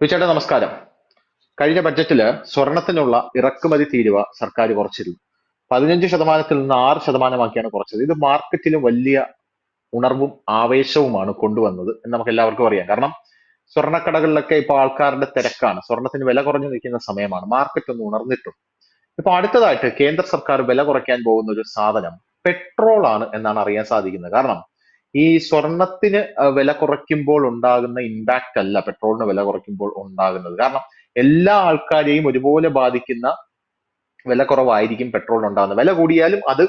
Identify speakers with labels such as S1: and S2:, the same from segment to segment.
S1: ചേട്ടാ നമസ്കാരം. കഴിഞ്ഞ ബഡ്ജറ്റിൽ സ്വർണത്തിനുള്ള ഇറക്കുമതി തീരുവ സർക്കാർ കുറച്ചിരുന്നു. പതിനഞ്ച് ശതമാനത്തിൽ നിന്ന് ആറ് ശതമാനമാക്കിയാണ് കുറച്ചത്. ഇത് മാർക്കറ്റിൽ വലിയ ഉണർവും ആവേശവുമാണ് കൊണ്ടുവന്നത് എന്ന് നമുക്ക് എല്ലാവർക്കും അറിയാം. കാരണം സ്വർണക്കടകളിലൊക്കെ ഇപ്പോൾ ആൾക്കാരുടെ തിരക്കാണ്. സ്വർണത്തിന് വില കുറഞ്ഞു നിൽക്കുന്ന സമയമാണ്. മാർക്കറ്റ് ഒന്ന് ഉണർന്നിട്ടുണ്ട്. ഇപ്പൊ അടുത്തതായിട്ട് കേന്ദ്ര സർക്കാർ വില കുറയ്ക്കാൻ പോകുന്ന ഒരു സാധനം പെട്രോൾ ആണ് എന്നാണ് അറിയാൻ സാധിക്കുന്നത്. കാരണം ഈ സ്വർണത്തിന് വില കുറയ്ക്കുമ്പോൾ ഉണ്ടാകുന്ന ഇമ്പാക്റ്റ് അല്ല പെട്രോളിന് വില കുറയ്ക്കുമ്പോൾ ഉണ്ടാകുന്നത്. കാരണം എല്ലാ ആൾക്കാരെയും ഒരുപോലെ ബാധിക്കുന്ന വില കുറവായിരിക്കും പെട്രോളിന് ഉണ്ടാകുന്നത്. വില കൂടിയാലും അത്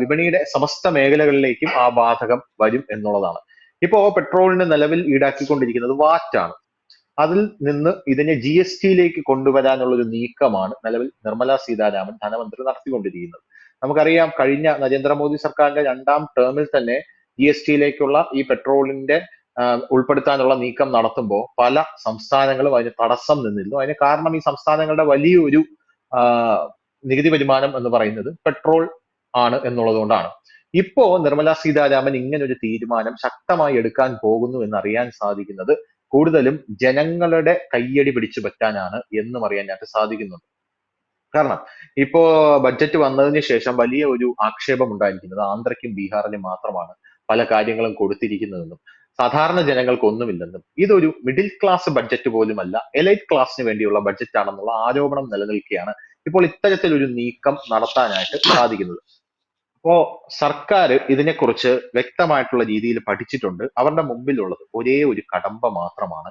S1: വിപണിയുടെ സമസ്ത മേഖലകളിലേക്കും ആ ബാധകം വരും എന്നുള്ളതാണ്. ഇപ്പോ പെട്രോളിന് നിലവിൽ ഈടാക്കിക്കൊണ്ടിരിക്കുന്നത് വാറ്റാണ്. അതിൽ നിന്ന് ഇതിനെ ജി എസ് ടിയിലേക്ക് കൊണ്ടുവരാനുള്ള ഒരു നീക്കമാണ് നിലവിൽ നിർമ്മല സീതാരാമൻ ധനമന്ത്രി നടത്തിക്കൊണ്ടിരിക്കുന്നത്. നമുക്കറിയാം കഴിഞ്ഞ നരേന്ദ്രമോദി സർക്കാരിന്റെ രണ്ടാം ടേമിൽ തന്നെ ജി എസ് ടിയിലേക്കുള്ള ഈ പെട്രോളിന്റെ ഉൾപ്പെടുത്താനുള്ള നീക്കം നടത്തുമ്പോൾ പല സംസ്ഥാനങ്ങളും അതിന് തടസ്സം നിന്നിരുന്നു. അതിന് കാരണം ഈ സംസ്ഥാനങ്ങളുടെ വലിയൊരു നികുതി വരുമാനം എന്ന് പറയുന്നത് പെട്രോൾ ആണ് എന്നുള്ളത് കൊണ്ടാണ് ഇപ്പോ നിർമ്മല സീതാരാമൻ ഇങ്ങനെ ഒരു തീരുമാനം ശക്തമായി എടുക്കാൻ പോകുന്നു എന്ന് അറിയാൻ സാധിക്കുന്നത് കൂടുതലും ജനങ്ങളുടെ കയ്യടി പിടിച്ചു പറ്റാനാണ് എന്നും അറിയാനായിട്ട് സാധിക്കുന്നുണ്ട്. കാരണം ഇപ്പോ ബഡ്ജറ്റ് വന്നതിന് ശേഷം വലിയ ഒരു ആക്ഷേപം ഉണ്ടായിരിക്കുന്നത് ആന്ധ്രയ്ക്കും ബീഹാറിനും മാത്രമാണ്. പല കാര്യങ്ങളും കൊടുത്തിരിക്കുന്നതെന്നും സാധാരണ ജനങ്ങൾക്കൊന്നുമില്ലെന്നും ഇതൊരു മിഡിൽ ക്ലാസ് ബഡ്ജറ്റ് പോലുമല്ല എലൈറ്റ് ക്ലാസ്സിന് വേണ്ടിയുള്ള ബഡ്ജറ്റ് ആണെന്നുള്ള ആരോപണം നിലനിൽക്കുകയാണ് ഇപ്പോൾ ഇത്തരത്തിലൊരു നീക്കം നടത്താനായിട്ട് സാധിക്കുന്നത്. അപ്പോ സർക്കാർ ഇതിനെക്കുറിച്ച് വ്യക്തമായിട്ടുള്ള രീതിയിൽ പഠിച്ചിട്ടുണ്ട്. അവരുടെ മുമ്പിലുള്ളത് ഒരേ ഒരു കടമ്പ മാത്രമാണ്.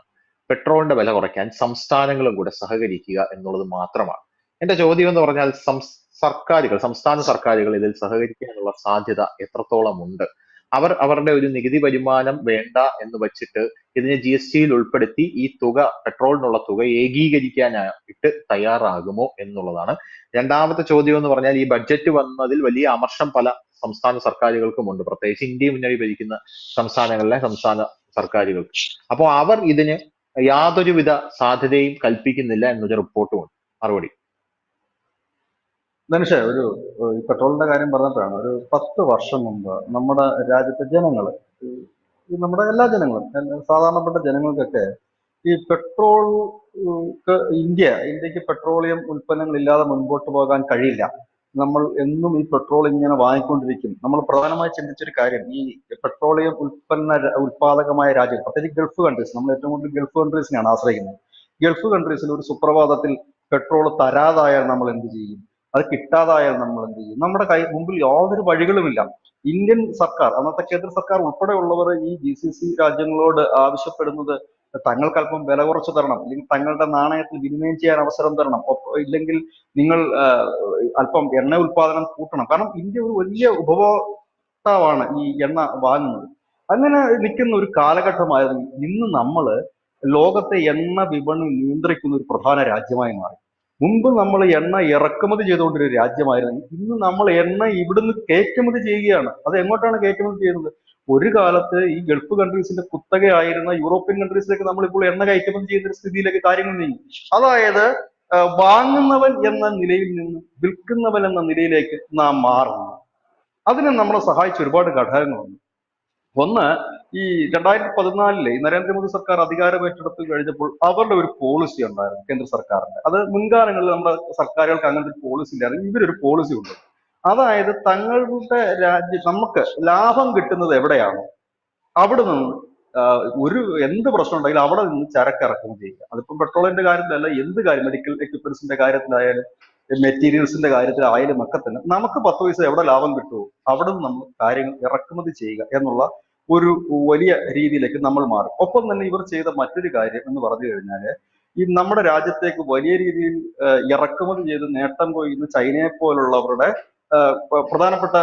S1: പെട്രോളിന്റെ വില കുറയ്ക്കാൻ സംസ്ഥാനങ്ങളും കൂടെ സഹകരിക്കുക എന്നുള്ളത് മാത്രമാണ്. എന്റെ ചോദ്യം എന്ന് പറഞ്ഞാൽ സർക്കാരുകൾ സംസ്ഥാന സർക്കാരുകൾ ഇതിൽ സഹകരിക്കാനുള്ള സാധ്യത എത്രത്തോളം ഉണ്ട്? അവർ അവരുടെ ഒരു നികുതി വരുമാനം വേണ്ട എന്ന് വെച്ചിട്ട് ഇതിനെ ജി എസ് ടിയിൽ ഉൾപ്പെടുത്തി ഈ തുക പെട്രോളിനുള്ള തുക ഏകീകരിക്കാനായിട്ട് തയ്യാറാകുമോ എന്നുള്ളതാണ്. രണ്ടാമത്തെ ചോദ്യം എന്ന് പറഞ്ഞാൽ ഈ ബഡ്ജറ്റ് വന്നതിൽ വലിയ അമർഷം പല സംസ്ഥാന സർക്കാരുകൾക്കുമുണ്ട്. പ്രത്യേകിച്ച് ഇന്ത്യ മുന്നണി ഭരിക്കുന്ന സംസ്ഥാനങ്ങളിലെ സംസ്ഥാന സർക്കാരുകൾക്ക് അപ്പോൾ അവർ ഇതിന് യാതൊരുവിധ സാധ്യതയും കൽപ്പിക്കുന്നില്ല എന്നൊരു റിപ്പോർട്ടുമുണ്ട്. മറുപടി.
S2: ധനുഷ ഒരു ഈ പെട്രോളിന്റെ കാര്യം പറഞ്ഞപ്പോഴാണ് ഒരു പത്ത് വർഷം മുമ്പ് നമ്മുടെ രാജ്യത്തെ ജനങ്ങൾ നമ്മുടെ എല്ലാ ജനങ്ങളും സാധാരണപ്പെട്ട ജനങ്ങൾക്കൊക്കെ ഈ പെട്രോൾ ഇന്ത്യ ഇന്ത്യയ്ക്ക് പെട്രോളിയം ഉൽപ്പന്നങ്ങൾ ഇല്ലാതെ മുൻപോട്ട് പോകാൻ കഴിയില്ല. നമ്മൾ എന്നും ഈ പെട്രോൾ ഇങ്ങനെ വാങ്ങിക്കൊണ്ടിരിക്കും. നമ്മൾ പ്രധാനമായി ചിന്തിച്ചൊരു കാര്യം ഈ പെട്രോളിയം ഉൽപ്പന്ന ഉൽപാദകമായ രാജ്യം പ്രത്യേകിച്ച് ഗൾഫ് കൺട്രീസ് നമ്മൾ ഏറ്റവും കൂടുതൽ ഗൾഫ് കൺട്രീസിനെയാണ് ആശ്രയിക്കുന്നത്. ഗൾഫ് കൺട്രീസിൽ ഒരു സുപ്രഭാതത്തിൽ പെട്രോൾ തരാതായാൽ നമ്മൾ എന്ത് ചെയ്യും? അത് കിട്ടാതായാൽ നമ്മൾ എന്ത് ചെയ്യും? നമ്മുടെ കൈ മുമ്പിൽ യാതൊരു വഴികളുമില്ല. ഇന്ത്യൻ സർക്കാർ അന്നത്തെ കേന്ദ്ര സർക്കാർ ഉൾപ്പെടെയുള്ളവർ ഈ ജി സി സി രാജ്യങ്ങളോട് ആവശ്യപ്പെടുന്നത് തങ്ങൾക്ക് അല്പം വില കുറച്ച് തരണം. അല്ലെങ്കിൽ തങ്ങളുടെ നാണയത്തിൽ വിനിമയം ചെയ്യാൻ അവസരം തരണം. ഇല്ലെങ്കിൽ നിങ്ങൾ അല്പം എണ്ണ ഉൽപാദനം കൂട്ടണം. കാരണം ഇന്ത്യ ഒരു വലിയ ഉപഭോക്താവാണ് ഈ എണ്ണ വാങ്ങുന്നത്. അങ്ങനെ നിൽക്കുന്ന ഒരു കാലഘട്ടമായിരുന്നു ഇന്ന് നമ്മൾ ലോകത്തെ എണ്ണ വിപണി നിയന്ത്രിക്കുന്ന ഒരു പ്രധാന രാജ്യമായി മാറി. മുമ്പ് നമ്മൾ എണ്ണ ഇറക്കുമതി ചെയ്തുകൊണ്ടൊരു രാജ്യമായിരുന്നു. ഇന്ന് നമ്മൾ എണ്ണ ഇവിടുന്ന് കയറ്റുമതി ചെയ്യുകയാണ്. അത് എങ്ങോട്ടാണ് കയറ്റുമതി ചെയ്യുന്നത്? ഒരു കാലത്ത് ഈ ഗൾഫ് കൺട്രീസിന്റെ കുത്തകയായിരുന്ന യൂറോപ്യൻ കൺട്രീസിലേക്ക് നമ്മൾ ഇപ്പോൾ എണ്ണ കയറ്റുമതി ചെയ്യുന്ന ഒരു സ്ഥിതിയിലേക്ക് കാര്യങ്ങൾ നീങ്ങി. അതായത് വാങ്ങുന്നവൻ എന്ന നിലയിൽ നിന്ന് വിൽക്കുന്നവൻ എന്ന നിലയിലേക്ക് നാം മാറുന്നു. അതിനെ നമ്മളെ സഹായിച്ച ഒരുപാട് ഘടകങ്ങളുണ്ട്. ഒന്ന് ഈ രണ്ടായിരത്തി പതിനാലിൽ നരേന്ദ്രമോദി സർക്കാർ അധികാരം ഏറ്റെടുത്ത് കഴിഞ്ഞപ്പോൾ അവരുടെ ഒരു പോളിസി ഉണ്ടായിരുന്നു കേന്ദ്ര സർക്കാരിന്റെ. അത് മുൻകാലങ്ങളിൽ നമ്മുടെ സർക്കാരുകൾക്ക് അങ്ങനത്തെ ഒരു പോളിസി ഇല്ലായിരുന്നു. ഇവരൊരു പോളിസി ഉണ്ട് അതായത് തങ്ങളുടെ രാജ്യം നമുക്ക് ലാഭം കിട്ടുന്നത് എവിടെയാണോ അവിടെ നിന്ന് ഒരു എന്ത് പ്രശ്നം ഉണ്ടെങ്കിലും അവിടെ നിന്ന് ചരക്ക് ഇറക്കുമതി ചെയ്യുക. അതിപ്പം പെട്രോളിന്റെ കാര്യത്തിലല്ല എന്ത് കാര്യം മെഡിക്കൽ എക്യുപ്മെന്റ്സിന്റെ കാര്യത്തിലായാലും മെറ്റീരിയൽസിന്റെ കാര്യത്തിലായാലും ഒക്കെ തന്നെ നമുക്ക് പത്ത് പൈസ എവിടെ ലാഭം കിട്ടുമോ അവിടെ നിന്ന് നമ്മൾ കാര്യങ്ങൾ ഇറക്കുമതി ചെയ്യുക എന്നുള്ള ഒരു വലിയ രീതിയിലേക്ക് നമ്മൾ മാറും. ഒപ്പം തന്നെ ഇവർ ചെയ്ത മറ്റൊരു കാര്യം എന്ന് പറഞ്ഞു കഴിഞ്ഞാൽ ഈ നമ്മുടെ രാജ്യത്തേക്ക് വലിയ രീതിയിൽ ഇറക്കുമതി ചെയ്ത് നേട്ടം കൊയ്യുന്ന ചൈനയെ പോലുള്ളവരുടെ പ്രധാനപ്പെട്ട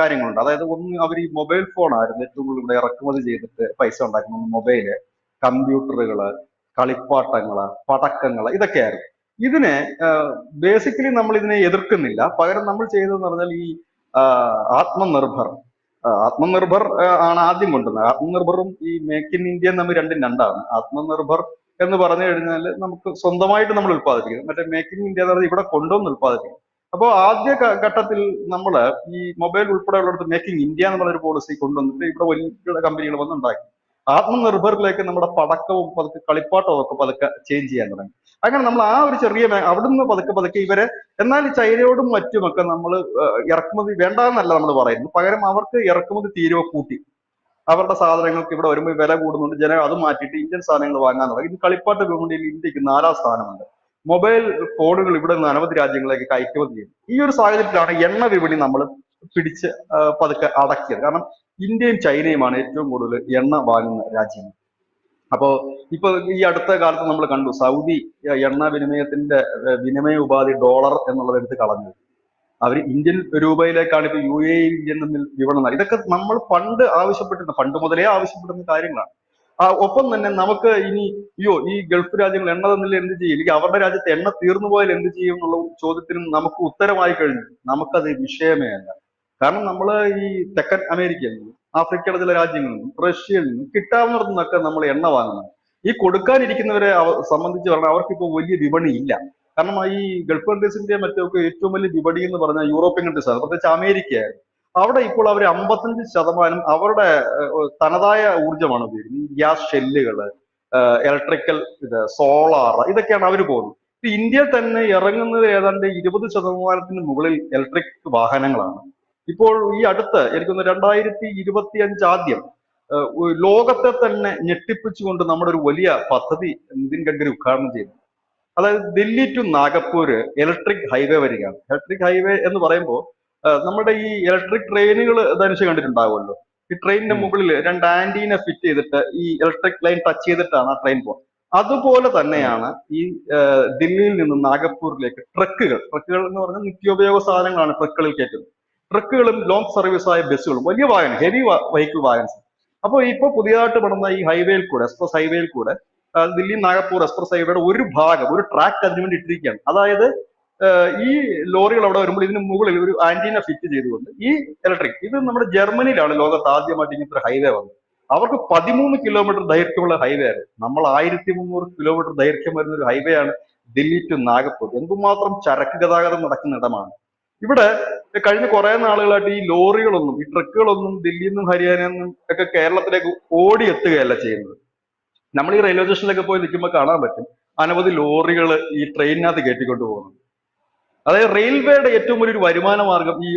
S2: കാര്യങ്ങളുണ്ട്. അതായത് ഒന്ന് അവർ ഈ മൊബൈൽ ഫോൺ ആയിരുന്നു ഏറ്റവും കൂടുതൽ ഇവിടെ ഇറക്കുമതി ചെയ്തിട്ട് പൈസ ഉണ്ടാക്കുന്നത്. മൊബൈൽ കമ്പ്യൂട്ടറുകൾ കളിപ്പാട്ടങ്ങൾ പടക്കങ്ങൾ ഇതൊക്കെയായിരുന്നു. ഇതിനെ ബേസിക്കലി നമ്മൾ ഇതിനെ എതിർക്കുന്നില്ല. പകരം നമ്മൾ ചെയ്തതെന്ന് പറഞ്ഞാൽ ഈ ആത്മനിർഭർ ആത്മനിർഭർ ആണ് ആദ്യം കൊണ്ടുവന്നത്. ആത്മനിർഭറും ഈ മേക്ക് ഇൻ ഇന്ത്യ തമ്മിൽ രണ്ടും രണ്ടാണ്. ആത്മനിർഭർ എന്ന് പറഞ്ഞു കഴിഞ്ഞാൽ നമുക്ക് സ്വന്തമായിട്ട് നമ്മൾ ഉത്പാദിപ്പിക്കുന്നത് മറ്റേ മേക്ക് ഇൻ ഇന്ത്യ എന്ന് പറഞ്ഞാൽ ഇവിടെ കൊണ്ടുവന്ന് ഉത്പാദിപ്പിക്കും അപ്പോൾ ആദ്യ ഘട്ടത്തിൽ നമ്മൾ ഈ മൊബൈൽ ഉൾപ്പെടെയുള്ളിടത്ത് മേക്കിംഗ് ഇന്ത്യ എന്ന് പറഞ്ഞൊരു പോളിസി കൊണ്ടുവന്നിട്ട് ഇവിടെ വലിയ കമ്പനികൾ വന്നുണ്ടാക്കി ആത്മനിർഭറിലേക്ക് നമ്മുടെ പടക്കവും പതുക്കെ കളിപ്പാട്ടവും ഒക്കെ പതുക്കെ ചേഞ്ച് ചെയ്യാൻ തുടങ്ങി. അങ്ങനെ നമ്മൾ ആ ഒരു ചെറിയ അവിടുന്ന് പതുക്കെ പതുക്കെ ഇവരെ എന്നാൽ ചൈനയോടും മറ്റുമൊക്കെ നമ്മൾ ഇറക്കുമതി വേണ്ടാന്നല്ല നമ്മൾ പറയുന്നത്. പകരം അവർക്ക് ഇറക്കുമതി തീരുവ കൂട്ടി. അവരുടെ സാധനങ്ങൾക്ക് ഇവിടെ വരുമ്പോൾ വില കൂടുന്നുണ്ട്. ജനം അത് മാറ്റിയിട്ട് ഇന്ത്യൻ സാധനങ്ങൾ വാങ്ങാൻ തുടങ്ങി. ഇത് കളിപ്പാട്ട വിപണിയിൽ ഇന്ത്യയ്ക്ക് നാലാം സ്ഥാനമുണ്ട്. മൊബൈൽ ഫോണുകൾ ഇവിടെ നിന്ന് അനവധി രാജ്യങ്ങളിലേക്ക് കയറ്റുമതി ചെയ്യും ഈ ഒരു സാഹചര്യത്തിലാണ് എണ്ണ വിപണി നമ്മൾ പിടിച്ച് പതുക്കെ അടക്കിയത്. കാരണം ഇന്ത്യയും ചൈനയുമാണ് ഏറ്റവും കൂടുതൽ എണ്ണ വാങ്ങുന്ന രാജ്യങ്ങൾ. അപ്പോ ഇപ്പൊ ഈ അടുത്ത കാലത്ത് നമ്മൾ കണ്ടു സൗദി എണ്ണ വിനിമയത്തിന്റെ വിനിമയ ഉപാധി ഡോളർ എന്നുള്ളത് എടുത്ത് കളഞ്ഞു. അവർ ഇന്ത്യൻ രൂപയിലേക്കാണ് ഇപ്പൊ യു എ ഇന്ത്യൻ വിപണനം. ഇതൊക്കെ നമ്മൾ പണ്ട് ആവശ്യപ്പെട്ടിരുന്ന പണ്ട് മുതലേ ആവശ്യപ്പെടുന്ന കാര്യങ്ങളാണ്. ആ ഒപ്പം തന്നെ നമുക്ക് ഇനി അയ്യോ ഈ ഗൾഫ് രാജ്യങ്ങൾ എണ്ണ തന്നില്ല എന്ത് ചെയ്യും? എനിക്ക് അവരുടെ രാജ്യത്ത് എണ്ണ തീർന്നു പോയാൽ എന്ത് ചെയ്യും എന്നുള്ള ചോദ്യത്തിന് നമുക്ക് ഉത്തരമായി കഴിഞ്ഞു. നമുക്കത് വിഷയമേ അല്ല. കാരണം നമ്മൾ ഈ തെക്കൻ അമേരിക്കയിൽ ആഫ്രിക്കയുടെ ചില രാജ്യങ്ങളിൽ നിന്നും റഷ്യയിൽ നിന്നും കിട്ടാവുന്നിടത്തു നിന്നൊക്കെ നമ്മൾ എണ്ണ വാങ്ങുന്നത്. ഈ കൊടുക്കാനിരിക്കുന്നവരെ സംബന്ധിച്ച് പറഞ്ഞാൽ അവർക്കിപ്പോൾ വലിയ വിപണി ഇല്ല കാരണം ഈ ഗൾഫ് കൺട്രീസിന്റെ മറ്റൊക്കെ ഏറ്റവും വലിയ വിപണി എന്ന് പറഞ്ഞാൽ യൂറോപ്യൻ കൺട്രീസ് ആണ്. പ്രത്യേകിച്ച് അമേരിക്കയായിരുന്നു അവിടെ ഇപ്പോൾ അവർ അമ്പത്തഞ്ച് ശതമാനം അവരുടെ തനതായ ഊർജമാണ് ഉപയോഗിക്കുന്നത്. ഈ ഗ്യാസ് ഷെല്ലുകൾ ഇലക്ട്രിക്കൽ ഇത് സോളാർ ഇതൊക്കെയാണ് അവർ പോകുന്നത്. ഇന്ത്യയിൽ തന്നെ ഇറങ്ങുന്നത് ഏതാണ്ട് ഇരുപത് ശതമാനത്തിന് മുകളിൽ ഇലക്ട്രിക് വാഹനങ്ങളാണ്. ഇപ്പോൾ ഈ അടുത്ത് എനിക്കൊന്ന് രണ്ടായിരത്തി ഇരുപത്തി അഞ്ച് ആദ്യം ലോകത്തെ തന്നെ ഞെട്ടിപ്പിച്ചുകൊണ്ട് നമ്മുടെ ഒരു വലിയ പദ്ധതി നിതിൻ ഗഡ്കരി ഉദ്ഘാടനം ചെയ്തു. അതായത് Delhi to Nagpur electric highway വരികയാണ്. ഇലക്ട്രിക് ഹൈവേ എന്ന് പറയുമ്പോൾ നമ്മുടെ ഈ ഇലക്ട്രിക് ട്രെയിനുകൾ ധനുഷ് കണ്ടിട്ടുണ്ടാവുമല്ലോ. ഈ ട്രെയിനിന്റെ മുകളിൽ രണ്ട് ആന്റീന ഫിറ്റ് ചെയ്തിട്ട് ഈ ഇലക്ട്രിക് ലൈൻ ടച്ച് ചെയ്തിട്ടാണ് ആ ട്രെയിൻ പോകുന്നത്. അതുപോലെ തന്നെയാണ് ഈ ദില്ലിയിൽ നിന്ന് നാഗപ്പൂരിലേക്ക് ട്രക്കുകൾ. ട്രക്കുകൾ എന്ന് പറഞ്ഞാൽ നിത്യോപയോഗ സാധനങ്ങളാണ് ട്രക്കുകളിൽ കയറ്റുന്നത്. ട്രക്കുകളും ലോങ് സർവീസ് ആയ ബസ്സുകളും വലിയ വാഹനം ഹെവി വെഹിക്കിൾ വാഹനസ് അപ്പോൾ ഇപ്പോൾ പുതിയതായിട്ട് പണിത ഈ ഹൈവേയിൽ കൂടെ എക്സ്പ്രസ് ഹൈവേയിൽ കൂടെ ദില്ലി നാഗപ്പൂർ എക്സ്പ്രസ് ഹൈവേയുടെ ഒരു ഭാഗം ഒരു ട്രാക്ക് അതിനു വേണ്ടി ഇട്ടിരിക്കുകയാണ്. അതായത് ഈ ലോറികൾ അവിടെ വരുമ്പോൾ ഇതിന് മുകളിൽ ഒരു ആന്റീന ഫിറ്റ് ചെയ്തുകൊണ്ട് ഈ ഇലക്ട്രിക് ഇത് നമ്മുടെ ജർമ്മനിയിലാണ് ലോകത്ത് ആദ്യമായിട്ട് ഇങ്ങനത്തെ ഹൈവേ വന്നത്. അവർക്ക് പതിമൂന്ന് കിലോമീറ്റർ ദൈർഘ്യമുള്ള ഹൈവേ ആണ്. നമ്മൾ ആയിരത്തി മുന്നൂറ് കിലോമീറ്റർ ദൈർഘ്യം വരുന്ന ഒരു ഹൈവേ ആണ് ദില്ലി ടു നാഗപ്പൂർ. എന്തുമാത്രം ചരക്ക് ഗതാഗതം നടക്കുന്ന ഇടമാണ്. ഇവിടെ കഴിഞ്ഞ കുറെ നാളുകളായിട്ട് ഈ ലോറികളൊന്നും ഈ ട്രക്കുകളൊന്നും ദില്ലിയിൽ നിന്നും ഹരിയാനയിൽ നിന്നും ഒക്കെ കേരളത്തിലേക്ക് ഓടി എത്തുകയല്ല ചെയ്യുന്നത്. നമ്മൾ ഈ റെയിൽവേ സ്റ്റേഷനിലൊക്കെ പോയി നിൽക്കുമ്പോൾ കാണാൻ പറ്റും അനവധി ലോറികൾ ഈ ട്രെയിനിനകത്ത് കയറ്റിക്കൊണ്ട് പോകുന്നു അതായത് റെയിൽവേയുടെ ഏറ്റവും വലിയൊരു വരുമാന മാർഗം ഈ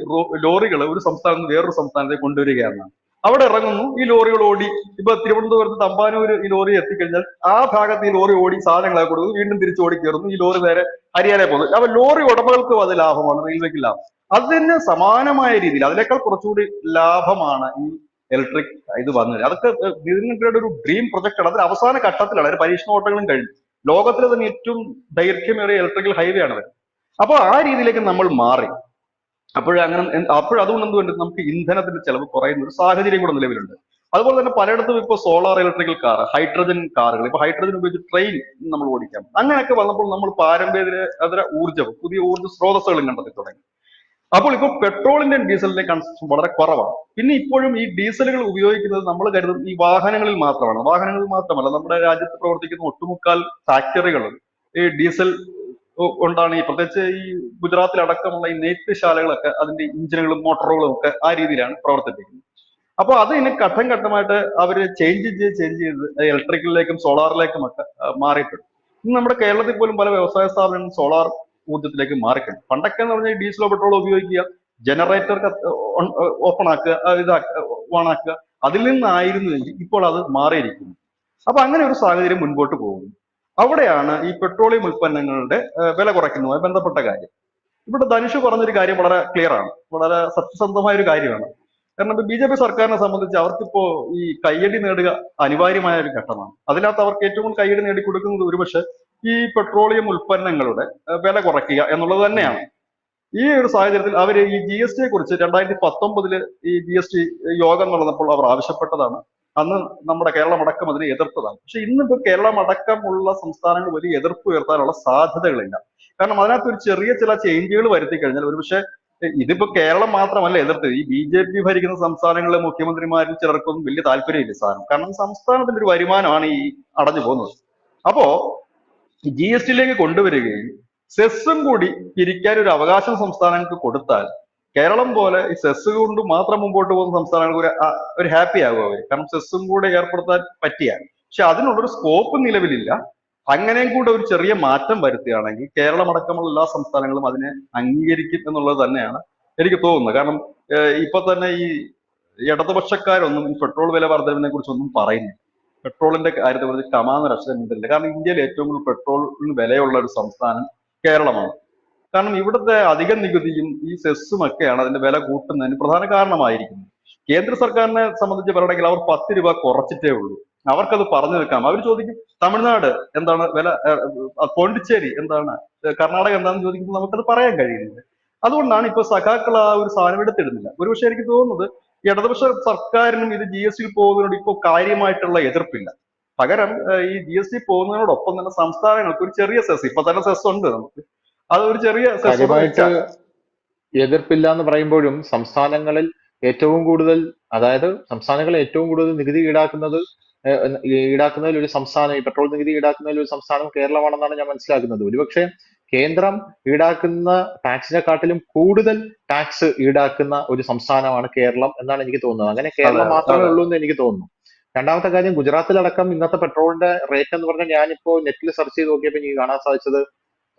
S2: ലോറികൾ ഒരു സംസ്ഥാനത്ത് നിന്ന് വേറൊരു സംസ്ഥാനത്തേക്ക് കൊണ്ടുവരികയാണ് അവിടെ ഇറങ്ങുന്നു. ഈ ലോറികൾ ഓടി. ഇപ്പൊ തിരുവനന്തപുരത്ത് തമ്പാനൂർ ഈ ലോറി എത്തിക്കഴിഞ്ഞാൽ ആ ഭാഗത്ത് ഈ ലോറി ഓടി സാധനങ്ങളൊക്കെ കൊടുക്കുന്നു. വീണ്ടും തിരിച്ചു ഓടി കയറുന്നു ഈ ലോറി നേരെ ഹരിയാനയിൽ പോകുന്നു. അപ്പൊ ലോറി ഉടമകൾക്കും അത് ലാഭമാണ്. റെയിൽവേക്ക് ലാഭം. അതിന് സമാനമായ രീതിയിൽ അതിനേക്കാൾ കുറച്ചുകൂടി ലാഭമാണ് ഈ ഇലക്ട്രിക് ഇത് വന്നത്. അതൊക്കെ ഇതിന്റെ ഒരു ഡ്രീം പ്രൊജക്ട് ആണ്. അതിന് അവസാന ഘട്ടത്തിലാണ്. അതിന് പരീക്ഷണ ഓട്ടങ്ങളും കഴിഞ്ഞു. ലോകത്തിലെ തന്നെ ഏറ്റവും ദൈർഘ്യമേറിയ ഇലക്ട്രിക്കൽ ഹൈവേ ആണ് അപ്പൊ ആ രീതിയിലേക്ക് നമ്മൾ മാറി. അപ്പോഴ അങ്ങനെ എന്ത് എന്തുകൊണ്ട് നമുക്ക് ഇന്ധനത്തിന്റെ ചെലവ് കുറയുന്ന ഒരു സാഹചര്യം കൂടെ നിലവിലുണ്ട്. അതുപോലെ തന്നെ പലയിടത്തും ഇപ്പോൾ സോളാർ ഇലക്ട്രിക്കൽ കാർ ഹൈഡ്രജൻ കാറുകൾ ഇപ്പൊ ഹൈഡ്രജൻ ഉപയോഗിച്ച് ട്രെയിൻ നമ്മൾ ഓടിക്കാം അങ്ങനെയൊക്കെ വന്നപ്പോൾ നമ്മൾ പാരമ്പര്യേതര ഊർജം പുതിയ ഊർജ സ്രോതസ്സുകളും കണ്ടെത്തി തുടങ്ങി. അപ്പോൾ ഇപ്പോൾ പെട്രോളിന്റെയും ഡീസലിന്റെയും കൺസംഷൻ വളരെ കുറവാണ്. പിന്നെ ഇപ്പോഴും ഈ ഡീസലുകൾ ഉപയോഗിക്കുന്നത് നമ്മൾ കരുതും ഈ വാഹനങ്ങളിൽ മാത്രമാണ്. വാഹനങ്ങളിൽ മാത്രമല്ല നമ്മുടെ രാജ്യത്ത് പ്രവർത്തിക്കുന്ന ഒട്ടുമുക്കാൽ ഫാക്ടറികളും ഈ ഡീസൽ കൊണ്ടാണ് ഈ പ്രത്യേകിച്ച് ഈ ഗുജറാത്തിൽ അടക്കമുള്ള ഈ നെയ്ത്ത് ശാലകളൊക്കെ അതിന്റെ ഇഞ്ചിനുകളും മോട്ടോറുകളും ഒക്കെ ആ രീതിയിലാണ് പ്രവർത്തിപ്പിക്കുന്നത്. അപ്പോൾ അത് ഇനി ഘട്ടം ഘട്ടമായിട്ട് അവർ ചേഞ്ച് ചെയ്ത് ചേഞ്ച് ചെയ്ത് ഇലക്ട്രിക്കലിലേക്കും സോളാറിലേക്കും ഒക്കെ മാറിയിട്ടുണ്ട്. ഇന്ന് നമ്മുടെ കേരളത്തിൽ പോലും പല വ്യവസായ സ്ഥാപനങ്ങളും സോളാർ ഊർജത്തിലേക്ക് മാറിയിട്ടുണ്ട്. പണ്ടൊക്കെ എന്ന് പറഞ്ഞാൽ ഡീസലോ പെട്രോളോ ഉപയോഗിക്കുക ജനറേറ്റർ ഓപ്പൺ ആക്കുക ഇതാക്കുക ഓണാക്കുക അതിൽ നിന്നായിരുന്നുവെങ്കിൽ ഇപ്പോൾ അത് മാറിയിരിക്കുന്നു. അപ്പൊ അങ്ങനെ ഒരു സാഹചര്യം മുൻപോട്ട് പോകുന്നു. അവിടെയാണ് ഈ പെട്രോളിയം ഉൽപ്പന്നങ്ങളുടെ വില കുറയ്ക്കുന്നതുമായി ബന്ധപ്പെട്ട കാര്യം. ഇവിടെ ധനുഷ് പറഞ്ഞൊരു കാര്യം വളരെ ക്ലിയർ ആണ്. വളരെ സത്യസന്ധമായ ഒരു കാര്യമാണ്. കാരണം ഇപ്പൊ ബി ജെ പി സർക്കാരിനെ സംബന്ധിച്ച് അവർക്കിപ്പോ ഈ കയ്യടി നേടുക അനിവാര്യമായ ഒരു ഘട്ടമാണ്. അതിനകത്ത് അവർക്ക് ഏറ്റവും കയ്യടി നേടിക്കൊടുക്കുന്നത് ഒരുപക്ഷെ ഈ പെട്രോളിയം ഉൽപ്പന്നങ്ങളുടെ വില കുറയ്ക്കുക എന്നുള്ളത് തന്നെയാണ്. ഈ ഒരു സാഹചര്യത്തിൽ അവർ ഈ ജി എസ് ടിയെ കുറിച്ച് രണ്ടായിരത്തി പത്തൊമ്പതിൽ ഈ ജി എസ് ടി യോഗം നടന്നപ്പോൾ അവർ ആവശ്യപ്പെട്ടതാണ്. അന്ന് നമ്മുടെ കേരളം അടക്കം അതിനെ എതിർത്തതാണ്. പക്ഷെ ഇന്നിപ്പോ കേരളം അടക്കമുള്ള സംസ്ഥാനങ്ങൾ വലിയ എതിർപ്പ് ഉയർത്താനുള്ള സാധ്യതകളില്ല. കാരണം അതിനകത്ത് ഒരു ചെറിയ ചില ചേഞ്ചുകൾ വരുത്തി കഴിഞ്ഞാൽ ഒരുപക്ഷെ ഇതിപ്പോ കേരളം മാത്രമല്ല എതിർത്തത്. ഈ ബി ജെ പി ഭരിക്കുന്ന സംസ്ഥാനങ്ങളിലെ മുഖ്യമന്ത്രിമാരിൽ ചിലർക്കൊന്നും വലിയ താല്പര്യമില്ല സാധനം. കാരണം സംസ്ഥാനത്തിന്റെ ഒരു വരുമാനമാണ് ഈ അടഞ്ഞു പോകുന്നത്. അപ്പോ ജി എസ് ടിയിലേക്ക് കൊണ്ടുവരികയും സെസ്സും കൂടി പിരിക്കാൻ ഒരു അവകാശം സംസ്ഥാനങ്ങൾക്ക് കൊടുത്താൽ കേരളം പോലെ ഈ സെസ് കൊണ്ട് മാത്രം മുമ്പോട്ട് പോകുന്ന സംസ്ഥാനങ്ങൾക്ക് ഒരു ഒരു ഹാപ്പി ആകും അവർ കാരണം സെസ്സും കൂടെ ഏർപ്പെടുത്താൻ പറ്റിയ. പക്ഷെ അതിനുള്ളൊരു സ്കോപ്പ് നിലവിലില്ല. അങ്ങനെയും കൂടെ ഒരു ചെറിയ മാറ്റം വരുത്തുകയാണെങ്കിൽ കേരളം അടക്കമുള്ള എല്ലാ സംസ്ഥാനങ്ങളും അതിനെ അംഗീകരിക്കും എന്നുള്ളത് തന്നെയാണ് എനിക്ക് തോന്നുന്നത്. കാരണം ഇപ്പൊ തന്നെ ഈ ഇടതുപക്ഷക്കാരൊന്നും ഈ പെട്രോൾ വില വർധനവിനെ കുറിച്ചൊന്നും പറയുന്നില്ല. പെട്രോളിന്റെ കാര്യത്തെ കുറിച്ച് കമാന്നൊരു അക്ഷരം കാരണം ഇന്ത്യയിൽ ഏറ്റവും കൂടുതൽ പെട്രോളിന് വിലയുള്ള ഒരു സംസ്ഥാനം കേരളമാണ്. കാരണം ഇവിടുത്തെ അധിക നികുതിയും ഈ സെസ്സും ഒക്കെയാണ് അതിന്റെ വില കൂട്ടുന്നതിന് പ്രധാന കാരണമായിരിക്കുന്നത്. കേന്ദ്ര സർക്കാരിനെ സംബന്ധിച്ച് പറയണമെങ്കിൽ അവർ പത്ത് രൂപ കുറച്ചിട്ടേ ഉള്ളൂ. അവർക്കത് പറഞ്ഞു നിൽക്കാം അവർ ചോദിക്കും തമിഴ്നാട് എന്താണ് വില പോണ്ടിച്ചേരി എന്താണ് കർണാടക എന്താണെന്ന് ചോദിക്കുമ്പോൾ നമുക്കത് പറയാൻ കഴിയുന്നില്ല. അതുകൊണ്ടാണ് ഇപ്പൊ സഖാക്കൾ ആ ഒരു സാധനം എടുത്തിടുന്നില്ല. ഒരുപക്ഷെ എനിക്ക് തോന്നുന്നത് ഇടതുപക്ഷ സർക്കാരിനും ഇത് ജി എസ് ടി പോകുന്നതിനോട് ഇപ്പോൾ കാര്യമായിട്ടുള്ള എതിർപ്പില്ല. പകരം ഈ ജി എസ് ടി പോകുന്നതിനോടൊപ്പം തന്നെ സംസ്ഥാനങ്ങൾക്ക് ഒരു ചെറിയ സെസ് ഇപ്പൊ തന്നെ സെസ് ഉണ്ട് നമുക്ക്. അത് ഒരു ചെറിയ
S1: കാര്യമായിട്ട് എതിർപ്പില്ല എന്ന് പറയുമ്പോഴും സംസ്ഥാനങ്ങളിൽ ഏറ്റവും കൂടുതൽ അതായത് സംസ്ഥാനങ്ങളിൽ ഏറ്റവും കൂടുതൽ നികുതി ഈടാക്കുന്നത് ഈടാക്കുന്നതിൽ ഒരു സംസ്ഥാനം ഈ പെട്രോൾ നികുതി ഈടാക്കുന്നതിൽ ഒരു സംസ്ഥാനം കേരളമാണെന്നാണ് ഞാൻ മനസ്സിലാക്കുന്നത്. ഒരുപക്ഷെ കേന്ദ്രം ഈടാക്കുന്ന ടാക്സിനെക്കാട്ടിലും കൂടുതൽ ടാക്സ് ഈടാക്കുന്ന ഒരു സംസ്ഥാനമാണ് കേരളം എന്നാണ് എനിക്ക് തോന്നുന്നത്. അങ്ങനെ കേരളം മാത്രമേ. ഉള്ളൂ എന്ന് എനിക്ക് തോന്നുന്നു. രണ്ടാമത്തെ കാര്യം ഗുജറാത്തിലടക്കം ഇന്നത്തെ പെട്രോളിന്റെ റേറ്റ് എന്ന് പറഞ്ഞാൽ ഞാനിപ്പോ നെറ്റിൽ സെർച്ച് ചെയ്ത് നോക്കിയപ്പോൾ എനിക്ക് കാണാൻ സാധിച്ചത്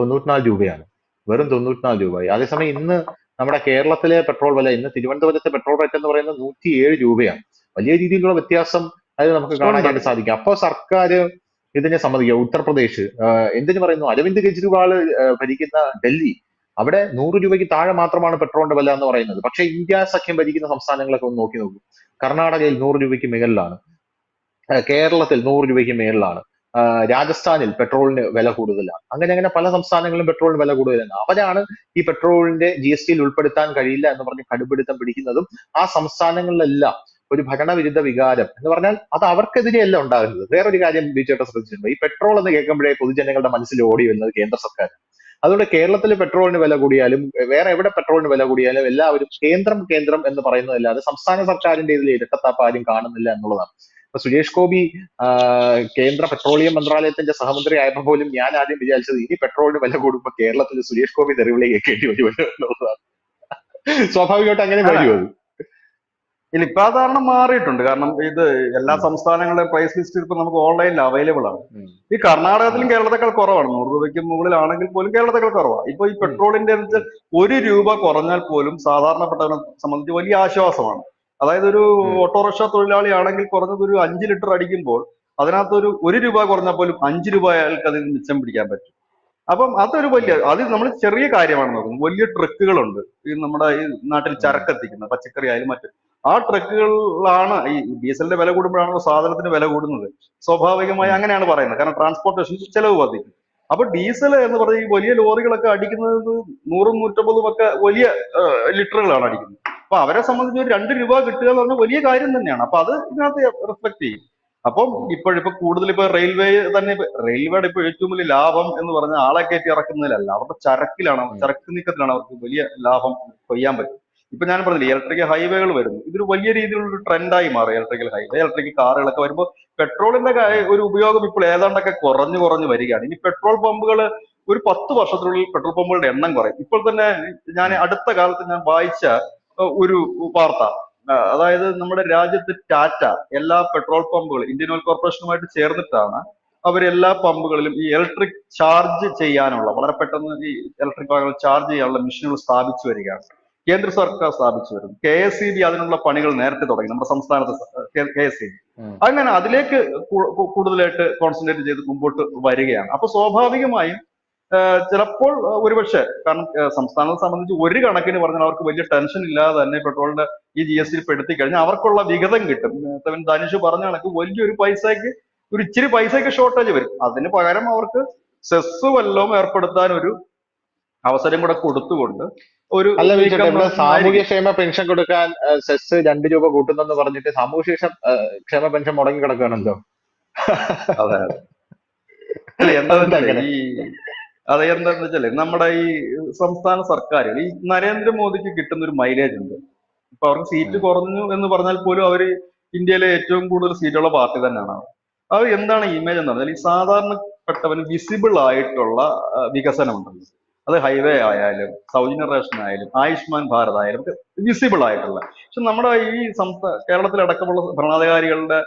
S1: തൊണ്ണൂറ്റിനാല് രൂപയാണ്. വെറും തൊണ്ണൂറ്റിനാല് രൂപയായി അതേസമയം ഇന്ന് നമ്മുടെ കേരളത്തിലെ പെട്രോൾ വില ഇന്ന് തിരുവനന്തപുരത്തെ പെട്രോൾ റേറ്റ് എന്ന് പറയുന്നത് നൂറ്റിയേഴ് രൂപയാണ്. വലിയ രീതിയിലുള്ള വ്യത്യാസം അത് നമുക്ക് കാണാനായിട്ട് സാധിക്കും. അപ്പോൾ സർക്കാർ ഇതിനെ സമ്മതിക്കുക ഉത്തർപ്രദേശ് എന്തിനു പറയുന്നു? അരവിന്ദ് കെജ്രിവാൾ ഭരിക്കുന്ന ഡൽഹി അവിടെ നൂറ് രൂപയ്ക്ക് താഴെ മാത്രമാണ് പെട്രോളിന്റെ വില എന്ന് പറയുന്നത്. പക്ഷെ ഇന്ത്യ സഖ്യം ഭരിക്കുന്ന സംസ്ഥാനങ്ങളൊക്കെ ഒന്ന് നോക്കി നോക്കൂ. കർണാടകയിൽ നൂറ് രൂപയ്ക്ക് മുകളിലാണ്. കേരളത്തിൽ നൂറ് രൂപയ്ക്ക് മേളിലാണ് ആഹ് രാജസ്ഥാനിൽ പെട്രോളിന് വില കൂടുതലാണ്. അങ്ങനെ അങ്ങനെ പല സംസ്ഥാനങ്ങളിലും പെട്രോളിന് വില കൂടുതലാണ്. അവരാണ് ഈ പെട്രോളിന്റെ ജി എസ് ടിയിൽ ഉൾപ്പെടുത്താൻ കഴിയില്ല എന്ന് പറഞ്ഞ് കടുപിടുത്തം പിടിക്കുന്നതും ആ സംസ്ഥാനങ്ങളിലെല്ലാം ഒരു ഭരണവിരുദ്ധ വികാരം എന്ന് പറഞ്ഞാൽ അത് അവർക്കെതിരെയല്ല ഉണ്ടാകുന്നത്. വേറൊരു കാര്യം ബിജേട്ട ശ്രദ്ധിച്ചിട്ടുണ്ട്. ഈ പെട്രോൾ എന്ന് കേൾക്കുമ്പോഴേ പൊതുജനങ്ങളുടെ മനസ്സിൽ ഓടി വരുന്നത് കേന്ദ്ര സർക്കാർ അതുകൊണ്ട് കേരളത്തിൽ പെട്രോളിന് വില കൂടിയാലും വേറെ എവിടെ പെട്രോളിന് വില കൂടിയാലും എല്ലാവരും കേന്ദ്രം കേന്ദ്രം എന്ന് പറയുന്നതല്ലാതെ സംസ്ഥാന സർക്കാരിന്റെ ഇതിൽ ഇരട്ടത്താപ്പ് ആരും കാണുന്നില്ല എന്നുള്ളതാണ്. ഇപ്പൊ സുരേഷ് ഗോപി കേന്ദ്ര പെട്രോളിയം മന്ത്രാലയത്തിന്റെ സഹമന്ത്രി ആയപ്പോൾ പോലും ഞാൻ ആദ്യം വിചാരിച്ചത് ഇനി പെട്രോളിന് വില കൂടുമ്പോൾ കേരളത്തിൽ സുരേഷ് ഗോപി തെരുവിലേക്ക് കേൾക്കേണ്ടി വരുമല്ലോ എന്നുള്ളതാണ്. സ്വാഭാവികമായിട്ട് അങ്ങനെ വരുമോ
S2: ഇല്ല ഇപ്പൊ ആ ധാരണ മാറിയിട്ടുണ്ട്. കാരണം ഇത് എല്ലാ സംസ്ഥാനങ്ങളുടെയും പ്രൈസ് ലിസ്റ്റ് ഇപ്പൊ നമുക്ക് ഓൺലൈനിൽ അവൈലബിൾ ആണ്. ഈ കർണാടകത്തിലും കേരളത്തെക്കാൾ കുറവാണ്. നൂറ് രൂപയ്ക്ക് മുകളിലാണെങ്കിൽ പോലും കേരളത്തെക്കാൾ കുറവാണ്. ഇപ്പൊ ഈ പെട്രോളിന്റെ ഒരു രൂപ കുറഞ്ഞാൽ പോലും സാധാരണപ്പെട്ടവനെ സംബന്ധിച്ച് വലിയ ആശ്വാസമാണ്. അതായത് ഒരു. ഓട്ടോറിക്ഷ തൊഴിലാളി ആണെങ്കിൽ കുറഞ്ഞത് ഒരു അഞ്ച് ലിറ്റർ അടിക്കുമ്പോൾ അതിനകത്ത് ഒരു ഒരു രൂപ കുറഞ്ഞാൽ പോലും അഞ്ച് രൂപ അയാൾക്ക് അതിൽ മിച്ചം പിടിക്കാൻ പറ്റും. അപ്പം അതൊരു വലിയ അത് നമ്മൾ ചെറിയ കാര്യമാണ് നോക്കുന്നത്. വലിയ ട്രക്കുകളുണ്ട്. ഈ നമ്മുടെ ഈ നാട്ടിൽ ചരക്കെത്തിക്കുന്ന പച്ചക്കറി ആയാലും മറ്റും. ആ ട്രക്കുകളിലാണ് ഈ ഡീസലിന്റെ വില കൂടുമ്പോഴാണല്ലോ സാധനത്തിന് വില കൂടുന്നത്. സ്വാഭാവികമായി അങ്ങനെയാണ് പറയുന്നത്. കാരണം ട്രാൻസ്പോർട്ടേഷൻ ചെലവ് വർദ്ധിക്കും. അപ്പൊ ഡീസൽ എന്ന് പറഞ്ഞ ഈ വലിയ ലോറികളൊക്കെ അടിക്കുന്നത് നൂറും നൂറ്റമ്പതും ഒക്കെ വലിയ ലിറ്ററുകളാണ് അടിക്കുന്നത്. അപ്പൊ അവരെ സംബന്ധിച്ച് ഒരു രണ്ട് രൂപ കിട്ടുക എന്ന് പറഞ്ഞാൽ വലിയ കാര്യം തന്നെയാണ്. അപ്പൊ അത് ഇതിനകത്ത് റിഫ്ലക്ട് ചെയ്യും. അപ്പം ഇപ്പോഴിപ്പോ കൂടുതൽ ഇപ്പൊ റെയിൽവേ തന്നെ റെയിൽവേയുടെ ഇപ്പൊ ഏറ്റവും വലിയ ലാഭം എന്ന് പറഞ്ഞാൽ ആളെ കയറ്റി ഇറക്കുന്നതിലല്ല അവരുടെ ചരക്കിലാണ് ചരക്ക് നീക്കത്തിലാണ് അവർക്ക് വലിയ ലാഭം കൊയ്യാൻ പറ്റും ഇപ്പൊ ഞാൻ പറഞ്ഞില്ലേ ഇലക്ട്രിക് ഹൈവേകൾ വരുന്നു. ഇതൊരു വലിയ രീതിയിലുള്ള ഒരു ട്രെൻഡായി മാറി ഇലക്ട്രിക്കൽ ഹൈവേ ഇലക്ട്രിക്കൽ കാറുകളൊക്കെ വരുമ്പോൾ പെട്രോളിന്റെ ഒരു ഉപയോഗം ഇപ്പോൾ ഏതാണ്ടൊക്കെ കുറഞ്ഞു കുറഞ്ഞു വരികയാണ്. ഇനി പെട്രോൾ പമ്പുകൾ ഒരു പത്ത് വർഷത്തിനുള്ളിൽ പെട്രോൾ പമ്പുകളുടെ എണ്ണം കുറയും. ഇപ്പോൾ തന്നെ ഞാൻ അടുത്ത കാലത്ത് ഞാൻ വായിച്ച ഒരു വാർത്ത. അതായത് നമ്മുടെ രാജ്യത്ത് ടാറ്റ എല്ലാ പെട്രോൾ പമ്പുകളും ഇന്ത്യൻ ഓയിൽ കോർപ്പറേഷനുമായിട്ട് ചേർന്നിട്ടാണ് അവർ എല്ലാ പമ്പുകളിലും ഈ ഇലക്ട്രിക് ചാർജ് ചെയ്യാനുള്ള വളരെ പെട്ടെന്ന് ഈ ഇലക്ട്രിക് വാഹനങ്ങൾ ചാർജ് ചെയ്യാനുള്ള മെഷീനുകൾ സ്ഥാപിച്ചു വരികയാണ്. കേന്ദ്ര സർക്കാർ സ്ഥാപിച്ചു വരുന്നു. കെ എസ് ഇ ബി അതിനുള്ള പണികൾ നേരത്തെ തുടങ്ങി നമ്മുടെ സംസ്ഥാനത്ത് കെ എസ് ഇ ബി. അങ്ങനെ അതിലേക്ക് കൂടുതലായിട്ട് കോൺസെൻട്രേറ്റ് ചെയ്ത് മുമ്പോട്ട് വരികയാണ്. അപ്പൊ സ്വാഭാവികമായും ചിലപ്പോൾ ഒരുപക്ഷെ കാരണം സംസ്ഥാനത്തെ സംബന്ധിച്ച് ഒരു കണക്കിന് പറഞ്ഞാൽ അവർക്ക് വലിയ ടെൻഷൻ ഇല്ലാതെ തന്നെ പെട്രോളിന്റെ ഈ ജി എസ് ടി പെടുത്തി കഴിഞ്ഞാൽ അവർക്കുള്ള വിഹിതം കിട്ടും. ഇവൻ ധനുഷ് പറഞ്ഞ കണക്ക് വലിയൊരു പൈസയ്ക്ക് ഒരു ഇച്ചിരി പൈസയ്ക്ക് ഷോർട്ടേജ് വരും. അതിന് പകരം അവർക്ക് സെസ് വല്ലതും ഏർപ്പെടുത്താൻ ഒരു അവസരം കൂടെ കൊടുത്തുകൊണ്ട് ഒരു സാമൂഹ്യ.
S1: സാമൂഹ്യക്ഷേമ പെൻഷൻ കൊടുക്കാൻ സെസ് രണ്ട് രൂപ കൂട്ടുന്നെന്ന് പറഞ്ഞിട്ട് സാമൂഹ്യ ക്ഷേമ പെൻഷൻ മുടങ്ങി കിടക്കുകയാണല്ലോ
S2: അതെ അതെ. അല്ല
S1: അതെന്താ
S2: ഈ അത് എന്താന്ന് വെച്ചാൽ നമ്മുടെ ഈ സംസ്ഥാന സർക്കാർ ഈ നരേന്ദ്രമോദിക്ക് കിട്ടുന്ന ഒരു മൈലേജ് ഉണ്ട്. ഇപ്പൊ അവർക്ക് സീറ്റ് കുറഞ്ഞു എന്ന് പറഞ്ഞാൽ പോലും അവർ ഇന്ത്യയിലെ ഏറ്റവും കൂടുതൽ സീറ്റുള്ള പാർട്ടി തന്നെയാണ്. അവർ. അവർ എന്താണ് ഇമേജ് എന്ന് പറഞ്ഞാൽ ഈ സാധാരണപ്പെട്ടവന് വിസിബിൾ ആയിട്ടുള്ള വികസനം ഉണ്ടല്ലോ. അത് ഹൈവേ ആയാലും സൗജന്യ റേഷൻ ആയാലും ആയുഷ്മാൻ ഭാരത് ആയാലും വിസിബിൾ ആയിട്ടുള്ള. പക്ഷെ നമ്മുടെ ഈ സംസ്ഥാന കേരളത്തിലടക്കമുള്ള ഭരണാധികാരികളുടെ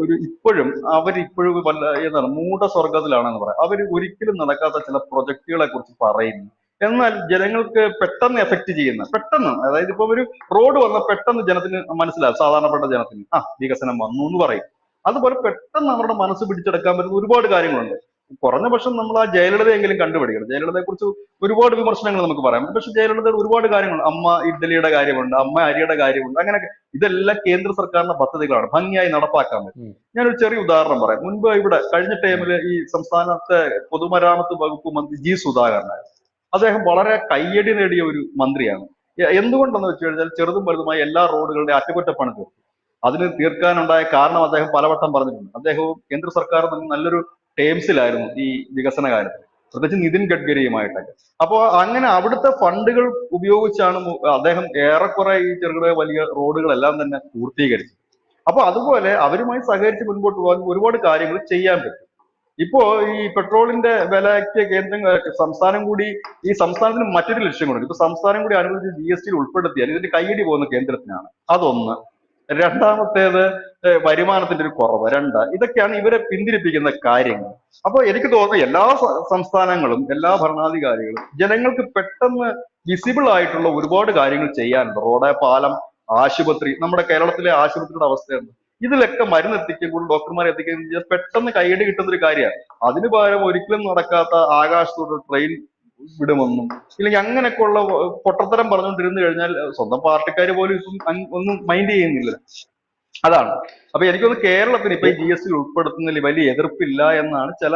S2: ഒരു ഇപ്പോഴും അവർ ഇപ്പോഴും വല്ല മൂട സ്വർഗത്തിലാണെന്ന് പറയാം. അവർ ഒരിക്കലും നടക്കാത്ത ചില പ്രൊജക്ടുകളെ കുറിച്ച് പറയുന്നു. എന്നാൽ ജനങ്ങൾക്ക് പെട്ടെന്ന് എഫക്ട് ചെയ്യുന്ന പെട്ടെന്ന് അതായത് ഇപ്പൊ ഒരു റോഡ് വന്ന പെട്ടെന്ന് ജനത്തിന് മനസ്സിലാവും. സാധാരണപ്പെട്ട ജനത്തിന് ആ വികസനം വന്നു എന്ന് പറയും. അതുപോലെ പെട്ടെന്ന് അവരുടെ മനസ്സ് പിടിച്ചെടുക്കാൻ പറ്റുന്ന ഒരുപാട് കാര്യങ്ങളുണ്ട്. കുറഞ്ഞ പക്ഷം നമ്മൾ ആ ജയലളിതയെങ്കിലും കണ്ടുപിടിക്കണം. ജയലളിതയെ കുറിച്ച് ഒരുപാട് വിമർശനങ്ങൾ നമുക്ക് പറയാം. പക്ഷെ ജയലളിതയുടെ ഒരുപാട് കാര്യങ്ങൾ അമ്മ ഇഡ്ഡലിയുടെ കാര്യമുണ്ട് അമ്മ അരിയുടെ കാര്യമുണ്ട് അങ്ങനെയൊക്കെ. ഇതെല്ലാം കേന്ദ്ര സർക്കാരിന്റെ പദ്ധതികളാണ്. ഭംഗിയായി നടപ്പാക്കാൻ പറ്റും. ഞാനൊരു ചെറിയ ഉദാഹരണം പറയാം. മുൻപ് ഇവിടെ കഴിഞ്ഞ ടൈമിൽ ഈ സംസ്ഥാനത്തെ പൊതുമരാമത്ത് വകുപ്പ് മന്ത്രി ജി സുധാകരനായിരുന്നു. അദ്ദേഹം വളരെ കയ്യടി നേടിയ ഒരു മന്ത്രിയാണ്. എന്തുകൊണ്ടെന്ന് വെച്ച് കഴിഞ്ഞാൽ ചെറുതും വലുതുമായ എല്ലാ റോഡുകളുടെ അറ്റകുറ്റപ്പണി തീർത്തു. അതിന് തീർക്കാനുണ്ടായ കാരണം അദ്ദേഹം പലവട്ടം പറഞ്ഞിട്ടുണ്ട്. അദ്ദേഹവും കേന്ദ്ര സർക്കാർ നല്ലൊരു ടേംസിലായിരുന്നു ഈ വികസന കാര്യത്തിൽ പ്രത്യേകിച്ച് നിതിൻ ഗഡ്കരിയുമായിട്ടൊക്കെ. അപ്പോൾ അങ്ങനെ അവിടുത്തെ ഫണ്ടുകൾ ഉപയോഗിച്ചാണ് അദ്ദേഹം ഏറെക്കുറെ ഈ ചെറുകിട വലിയ റോഡുകളെല്ലാം തന്നെ പൂർത്തീകരിച്ചത്. അപ്പോൾ അതുപോലെ അവരുമായി സഹകരിച്ച് മുൻപോട്ട് പോകാൻ ഒരുപാട് കാര്യങ്ങൾ ചെയ്യാൻ പറ്റും. ഇപ്പോ ഈ പെട്രോളിന്റെ വിലയ്ക്ക് കേന്ദ്രം സംസ്ഥാനം കൂടി ഈ സംസ്ഥാനത്തിന് മറ്റൊരു ലക്ഷ്യം കൂടി ഇപ്പൊ സംസ്ഥാനം കൂടി അനുവദിച്ച് ജി എസ് ടിയിൽ ഉൾപ്പെടുത്തിയാൽ ഇതിന്റെ കയ്യടി പോകുന്ന കേന്ദ്രത്തിനാണ്. അതൊന്ന്. രണ്ടാമത്തേത് വരുമാനത്തിന്റെ ഒരു കുറവ് രണ്ട് ഇതൊക്കെയാണ് ഇവരെ പിന്തിരിപ്പിക്കുന്ന കാര്യങ്ങൾ. അപ്പൊ എനിക്ക് തോന്നുന്നു എല്ലാ സംസ്ഥാനങ്ങളും എല്ലാ ഭരണാധികാരികളും ജനങ്ങൾക്ക് പെട്ടെന്ന് വിസിബിൾ ആയിട്ടുള്ള ഒരുപാട് കാര്യങ്ങൾ ചെയ്യാനുണ്ട്. റോഡ് പാലം ആശുപത്രി നമ്മുടെ കേരളത്തിലെ ആശുപത്രിയുടെ അവസ്ഥയുണ്ട്. ഇതിലൊക്കെ മരുന്ന് എത്തിക്കുമ്പോൾ ഡോക്ടർമാരെ എത്തിക്കുന്ന പെട്ടെന്ന് കൈയടി കിട്ടുന്ന ഒരു കാര്യമാണ്. അതിന് പകരം ഒരിക്കലും നടക്കാത്ത ആകാശത്തോട് ട്രെയിൻ വിടുമെന്നും ഇല്ലെങ്കിൽ അങ്ങനെയൊക്കെ ഉള്ള പൊട്ടത്തരം പറഞ്ഞുകൊണ്ടിരുന്നു കഴിഞ്ഞാൽ സ്വന്തം പാർട്ടിക്കാർ പോലും ഇപ്പം ഒന്നും മൈൻഡ് ചെയ്യുന്നില്ല. അതാണ്. അപ്പൊ എനിക്കൊന്ന് കേരളത്തിന് ഇപ്പൊ ഈ ജി എസ് ടി ഉൾപ്പെടുത്തുന്നതിൽ വലിയ എതിർപ്പില്ല എന്നാണ് ചില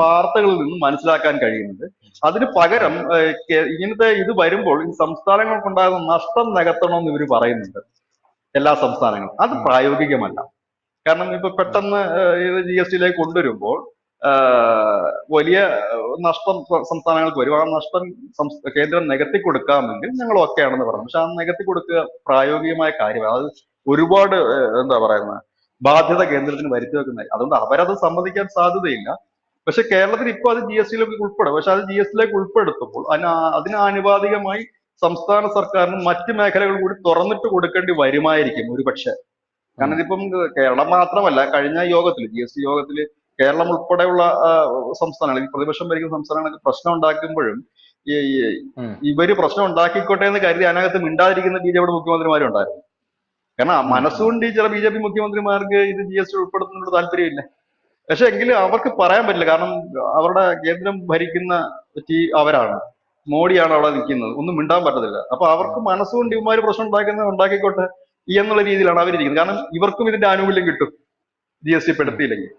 S2: വാർത്തകളിൽ നിന്ന് മനസ്സിലാക്കാൻ കഴിയുന്നത്. അതിന് പകരം ഇങ്ങനത്തെ ഇത് വരുമ്പോൾ ഈ സംസ്ഥാനങ്ങൾക്കുണ്ടാകുന്ന നഷ്ടം നികത്തണമെന്ന് ഇവർ പറയുന്നുണ്ട്. എല്ലാ സംസ്ഥാനങ്ങളും. അത്. പ്രായോഗികമല്ല. കാരണം ഇപ്പൊ പെട്ടെന്ന് ഇത് ജി എസ് ടിയിലേക്ക് കൊണ്ടുവരുമ്പോൾ വലിയ നഷ്ടം സംസ്ഥാനങ്ങൾക്ക് വരും. ആ നഷ്ടം കേന്ദ്രം നികത്തി കൊടുക്കാമെങ്കിൽ ഞങ്ങൾ ഓക്കെ ആണെന്ന് പറഞ്ഞു. പക്ഷെ ആ നികത്തി കൊടുക്കുക പ്രായോഗികമായ കാര്യമാണ്. അത് ഒരുപാട് എന്താ പറയുന്നത് ബാധ്യത കേന്ദ്രത്തിന് വരുത്തി വെക്കുന്ന അതുകൊണ്ട് അവരത് സമ്മതിക്കാൻ സാധ്യതയില്ല. പക്ഷെ കേരളത്തിൽ ഇപ്പൊ അത് ജി എസ് ടിയിലേക്ക് ഉൾപ്പെടും. പക്ഷെ അത് ജി എസ് ടിയിലേക്ക് ഉൾപ്പെടുത്തുമ്പോൾ അതിന് അതിനാനുപാതികമായി അതിന് ആനുപാതികമായി സംസ്ഥാന സർക്കാരിന് മറ്റ് മേഖലകൾ കൂടി തുറന്നിട്ട് കൊടുക്കേണ്ടി വരുമായിരിക്കും ഒരു പക്ഷെ കാരണം ഇതിപ്പം കേരളം മാത്രമല്ല കഴിഞ്ഞ യോഗത്തിൽ ജി എസ് ടി യോഗത്തിൽ കേരളം ഉൾപ്പെടെയുള്ള സംസ്ഥാനങ്ങൾ ഈ പ്രതിപക്ഷം ഭരിക്കുന്ന സംസ്ഥാനങ്ങളൊക്കെ പ്രശ്നം ഉണ്ടാക്കുമ്പോഴും. ഇവർ പ്രശ്നം ഉണ്ടാക്കിക്കോട്ടെ എന്ന് കരുതി അതിനകത്ത് മിണ്ടാതിരിക്കുന്ന ബി ജെ പിയുടെ മുഖ്യമന്ത്രിമാരുണ്ടായിരുന്നു. കാരണം മനസ്സുകൊണ്ട് ചില ബി ജെ പി മുഖ്യമന്ത്രിമാർക്ക് ഇത് ജി എസ് ടി ഉൾപ്പെടുത്തുന്നതിനോട് താല്പര്യമില്ല. പക്ഷെ എങ്കിലും അവർക്ക് പറയാൻ പറ്റില്ല. കാരണം അവരുടെ കേന്ദ്രം ഭരിക്കുന്ന ഈ അവരാണ്. മോഡിയാണ് അവിടെ നിൽക്കുന്നത്. ഒന്നും മിണ്ടാൻ പറ്റത്തില്ല. അപ്പൊ അവർക്ക് മനസ്സുകൊണ്ട് ഇവന്മാര് പ്രശ്നം ഉണ്ടാക്കുന്നത് ഉണ്ടാക്കിക്കോട്ടെ എന്നുള്ള രീതിയിലാണ് അവരിരിക്കുന്നത്. കാരണം ഇവർക്കും ഇതിന്റെ ആനുകൂല്യം കിട്ടും. ജി എസ് ടി പെടുത്തിയില്ലെങ്കിൽ.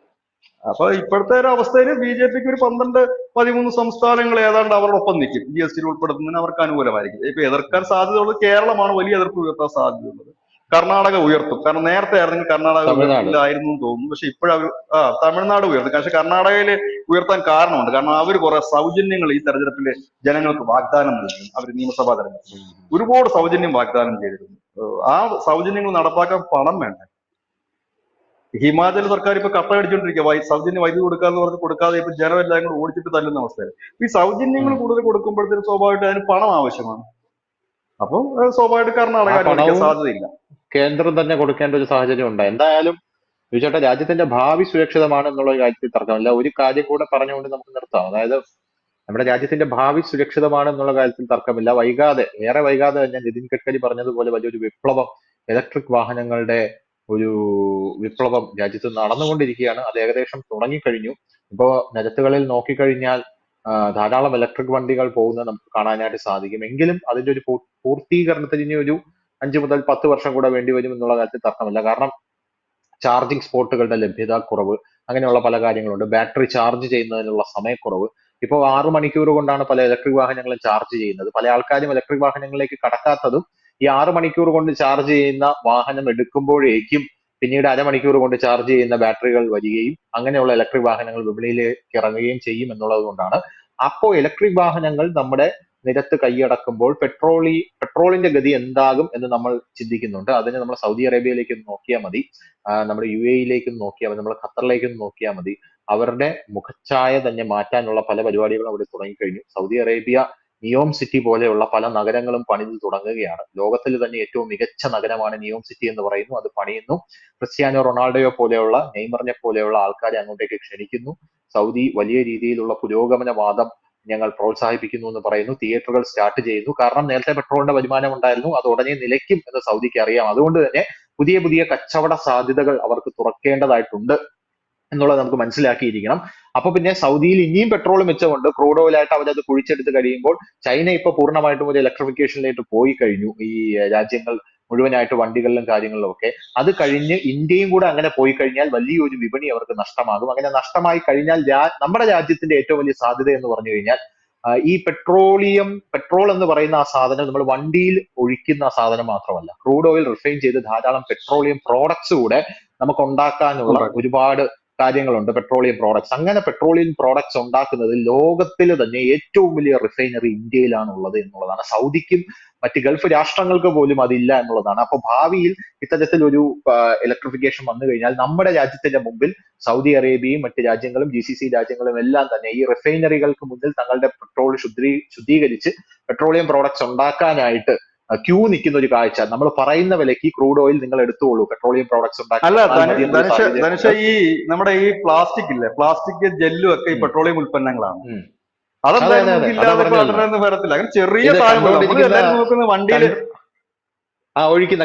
S2: അപ്പൊ ഇപ്പോഴത്തെ ഒരു അവസ്ഥയിൽ ബി ജെ പിക്ക് ഒരു പന്ത്രണ്ട് പതിമൂന്ന് സംസ്ഥാനങ്ങൾ ഏതാണ്ട് അവരുടെ ഒപ്പം നിൽക്കും. ജി എസ് ടിയിൽ ഉൾപ്പെടുത്തുന്നതിന് അവർക്ക് അനുകൂലമായിരിക്കും. ഇപ്പൊ എതിർക്കാൻ സാധ്യതയുള്ളത് കേരളമാണ്. വലിയ എതിർപ്പ് ഉയർത്താൻ സാധ്യതയുള്ളത്. കർണാടക ഉയർത്തും. കാരണം നേരത്തെ ആയിരുന്നെങ്കിൽ കർണാടക ഉയർത്തില്ലായിരുന്നു എന്ന് തോന്നുന്നു. പക്ഷെ ഇപ്പോഴവർ ആ തമിഴ്നാട് ഉയർത്തും. പക്ഷെ കർണാടകയിൽ ഉയർത്താൻ കാരണമുണ്ട്. കാരണം അവർ കുറെ സൗജന്യങ്ങൾ ഈ തെരഞ്ഞെടുപ്പിൽ ജനങ്ങൾക്ക് വാഗ്ദാനം നൽകി. അവർ നിയമസഭാ തെരഞ്ഞെടുപ്പിൽ ഒരുപാട് സൗജന്യം വാഗ്ദാനം ചെയ്തിരുന്നു. ആ സൗജന്യങ്ങൾ നടപ്പാക്കാൻ പണം വേണ്ട? ഹിമാചൽ സർക്കാർ ഇപ്പൊ കപ്പ അടിച്ചോണ്ടിരിക്കുക വൈ സൗജന്യ വൈദ്യുതി കൊടുക്കാന്ന് പറഞ്ഞ് കൊടുക്കാതെ ഇപ്പൊ ജനം എല്ലാം കൂടെ ഓടിച്ചിട്ട് തല്ലുന്ന അവസ്ഥയാണ് ഈ സൗജന്യങ്ങൾ കൂടുതൽ കൊടുക്കുമ്പോഴത്തേക്കും സ്വാഭാവികമായിട്ട് അതിന് പണം ആവശ്യമാണ്. അപ്പോൾ സ്വാഭാവികമായിട്ട് കർണാടക സാധ്യതയില്ല.
S1: കേന്ദ്രം തന്നെ കൊടുക്കേണ്ട ഒരു സാഹചര്യം ഉണ്ട് എന്തായാലും ചേട്ടാ രാജ്യത്തിന്റെ ഭാവി സുരക്ഷിതമാണ് എന്നുള്ള കാര്യത്തിൽ തർക്കമില്ല ഒരു കാര്യം കൂടെ പറഞ്ഞുകൊണ്ട് നമുക്ക് നിർത്താം. അതായത് നമ്മുടെ രാജ്യത്തിന്റെ ഭാവി സുരക്ഷിതമാണ് എന്നുള്ള കാര്യത്തിൽ തർക്കമില്ല. വൈകാതെ ഏറെ വൈകാതെ തന്നെ നിതിൻ ഗഡ്കരി പറഞ്ഞതുപോലെ വലിയൊരു വിപ്ലവം ഇലക്ട്രിക് വാഹനങ്ങളുടെ ഒരു വിപ്ലവം രാജ്യത്ത് നടന്നുകൊണ്ടിരിക്കുകയാണ്. അത് ഏകദേശം തുടങ്ങിക്കഴിഞ്ഞു. ഇപ്പോ നിരത്തുകളിൽ നോക്കിക്കഴിഞ്ഞാൽ ധാരാളം ഇലക്ട്രിക് വണ്ടികൾ പോകുന്നത് നമുക്ക് കാണാനായിട്ട് സാധിക്കും. എങ്കിലും അതിന്റെ ഒരു പൂർത്തീകരണത്തിന് ഒരു അഞ്ച് മുതൽ പത്ത് വർഷം കൂടെ വേണ്ടി വരും എന്നുള്ള കാര്യത്തിൽ തർക്കമില്ല. കാരണം ചാർജിങ് സ്പോട്ടുകളുടെ ലഭ്യത കുറവ് അങ്ങനെയുള്ള പല കാര്യങ്ങളുണ്ട്. ബാറ്ററി ചാർജ് ചെയ്യുന്നതിനുള്ള സമയക്കുറവ്. ഇപ്പോൾ ആറ് മണിക്കൂർ കൊണ്ടാണ് പല ഇലക്ട്രിക് വാഹനങ്ങളും ചാർജ് ചെയ്യുന്നത്. പല ആൾക്കാരും ഇലക്ട്രിക് വാഹനങ്ങളിലേക്ക് കടക്കാത്തതും ഈ ആറ് മണിക്കൂർ കൊണ്ട് ചാർജ് ചെയ്യുന്ന വാഹനം എടുക്കുമ്പോഴേക്കും പിന്നീട് അരമണിക്കൂർ കൊണ്ട് ചാർജ് ചെയ്യുന്ന ബാറ്ററികൾ വരികയും അങ്ങനെയുള്ള ഇലക്ട്രിക് വാഹനങ്ങൾ വിപണിയിലേക്ക് ഇറങ്ങുകയും ചെയ്യും എന്നുള്ളത് കൊണ്ടാണ്. അപ്പോൾ ഇലക്ട്രിക് വാഹനങ്ങൾ നമ്മുടെ നിരത്ത് കൈയടക്കുമ്പോൾ പെട്രോളി പെട്രോളിന്റെ ഗതി എന്താകും എന്ന് നമ്മൾ ചിന്തിക്കുന്നുണ്ട്. അതിന് നമ്മൾ സൗദി അറേബ്യയിലേക്ക് നോക്കിയാൽ മതി. നമ്മുടെ യു എയിലേക്ക് നോക്കിയാൽ മതി. നമ്മൾ ഖത്തറിലേക്കും നോക്കിയാൽ മതി. അവരുടെ മുഖച്ഛായ തന്നെ മാറ്റാനുള്ള പല പരിപാടികളും അവിടെ തുടങ്ങിക്കഴിഞ്ഞു. സൗദി അറേബ്യ നിയോം സിറ്റി പോലെയുള്ള പല നഗരങ്ങളും പണിത് തുടങ്ങുകയാണ്. ലോകത്തിൽ തന്നെ ഏറ്റവും മികച്ച നഗരമാണ് നിയോം സിറ്റി എന്ന് പറയുന്നു. അത് പണിയുന്നു. ക്രിസ്ത്യാനോ റൊണാൾഡോയോ പോലെയുള്ള നെയ്മറിനെ പോലെയുള്ള ആൾക്കാരെ അങ്ങോട്ടേക്ക് ക്ഷണിക്കുന്നു. സൗദി വലിയ രീതിയിലുള്ള പുരോഗമനവാദം ഞങ്ങൾ പ്രോത്സാഹിപ്പിക്കുന്നു എന്ന് പറയുന്നു തിയേറ്ററുകൾ സ്റ്റാർട്ട് ചെയ്യുന്നു. കാരണം നേരത്തെ പെട്രോളിന്റെ വരുമാനം ഉണ്ടായിരുന്നു അത് ഉടനെ നിലയ്ക്കും എന്ന് സൗദിക്ക് അറിയാം. അതുകൊണ്ട് തന്നെ പുതിയ പുതിയ കച്ചവട സാധ്യതകൾ അവർക്ക് തുറക്കേണ്ടതായിട്ടുണ്ട് എന്നുള്ളത് നമുക്ക് മനസ്സിലാക്കിയിരിക്കണം. അപ്പൊ പിന്നെ സൗദിയിൽ ഇനിയും പെട്രോൾ മെച്ചമുണ്ട്. ക്രൂഡ് ഓയിലായിട്ട് അവരത് കുഴിച്ചെടുത്ത് കഴിയുമ്പോൾ ചൈന ഇപ്പൊ പൂർണമായിട്ടും ഒരു ഇലക്ട്രിഫിക്കേഷനിലേക്ക് പോയി കഴിഞ്ഞു. ഈ രാജ്യങ്ങൾ മുഴുവനായിട്ട് വണ്ടികളിലും കാര്യങ്ങളിലും ഒക്കെ. അത് കഴിഞ്ഞ് ഇന്ത്യയും കൂടെ അങ്ങനെ പോയി കഴിഞ്ഞാൽ വലിയൊരു വിപണി അവർക്ക് നഷ്ടമാകും. അങ്ങനെ നഷ്ടമായി കഴിഞ്ഞാൽ നമ്മുടെ രാജ്യത്തിന്റെ ഏറ്റവും വലിയ സാധ്യത എന്ന് പറഞ്ഞു കഴിഞ്ഞാൽ ഈ പെട്രോളിയം പെട്രോൾ എന്ന് പറയുന്ന ആ സാധനം നമ്മൾ വണ്ടിയിൽ ഒഴിക്കുന്ന ആ സാധനം മാത്രമല്ല. ക്രൂഡ് ഓയിൽ റിഫൈൻ ചെയ്ത് ധാരാളം പെട്രോളിയം പ്രോഡക്ട്സ് കൂടെ നമുക്ക് ഉണ്ടാക്കാനുള്ള ഒരുപാട് കാര്യങ്ങളുണ്ട് പെട്രോളിയം പ്രോഡക്ട്സ് അങ്ങനെ പെട്രോളിയം പ്രോഡക്ട്സ് ഉണ്ടാക്കുന്നത് ലോകത്തിൽ തന്നെ ഏറ്റവും വലിയ റിഫൈനറി ഇന്ത്യയിലാണ് ഉള്ളത് എന്നുള്ളതാണ്. സൗദിക്കും മറ്റ് ഗൾഫ് രാഷ്ട്രങ്ങൾക്ക് പോലും അതില്ല എന്നുള്ളതാണ്. അപ്പൊ ഭാവിയിൽ ഇത്തരത്തിലൊരു ഇലക്ട്രിഫിക്കേഷൻ വന്നു കഴിഞ്ഞാൽ നമ്മുടെ രാജ്യത്തിന്റെ മുമ്പിൽ സൗദി അറേബ്യയും മറ്റ് രാജ്യങ്ങളും ജി സി സി രാജ്യങ്ങളും എല്ലാം തന്നെ ഈ റിഫൈനറികൾക്ക് മുന്നിൽ തങ്ങളുടെ പെട്രോൾ ശുദ്ധീ ശുദ്ധീകരിച്ച് പെട്രോളിയം പ്രോഡക്ട്സ് ഉണ്ടാക്കാനായിട്ട് ക്യൂ നിൽക്കുന്ന ഒരു കാഴ്ച. നമ്മൾ പറയുന്ന വിലയ്ക്ക് ക്രൂഡ് ഓയിൽ നിങ്ങൾ എടുത്തോളൂ. പെട്രോളിയം പ്രോഡക്ട്സ്
S2: അല്ല ധനുഷ ഈ നമ്മുടെ ഈ പ്ലാസ്റ്റിക് ഇല്ലേ? പ്ലാസ്റ്റിക് ജെല്ലും ഒക്കെ ഈ പെട്രോളിയം ഉൽപ്പന്നങ്ങളാണ്. അതെന്തായാലും വരത്തില്ല. അങ്ങനെ ചെറിയ സാധനം വണ്ടിയിൽ
S1: ആ ഒഴിക്കുന്ന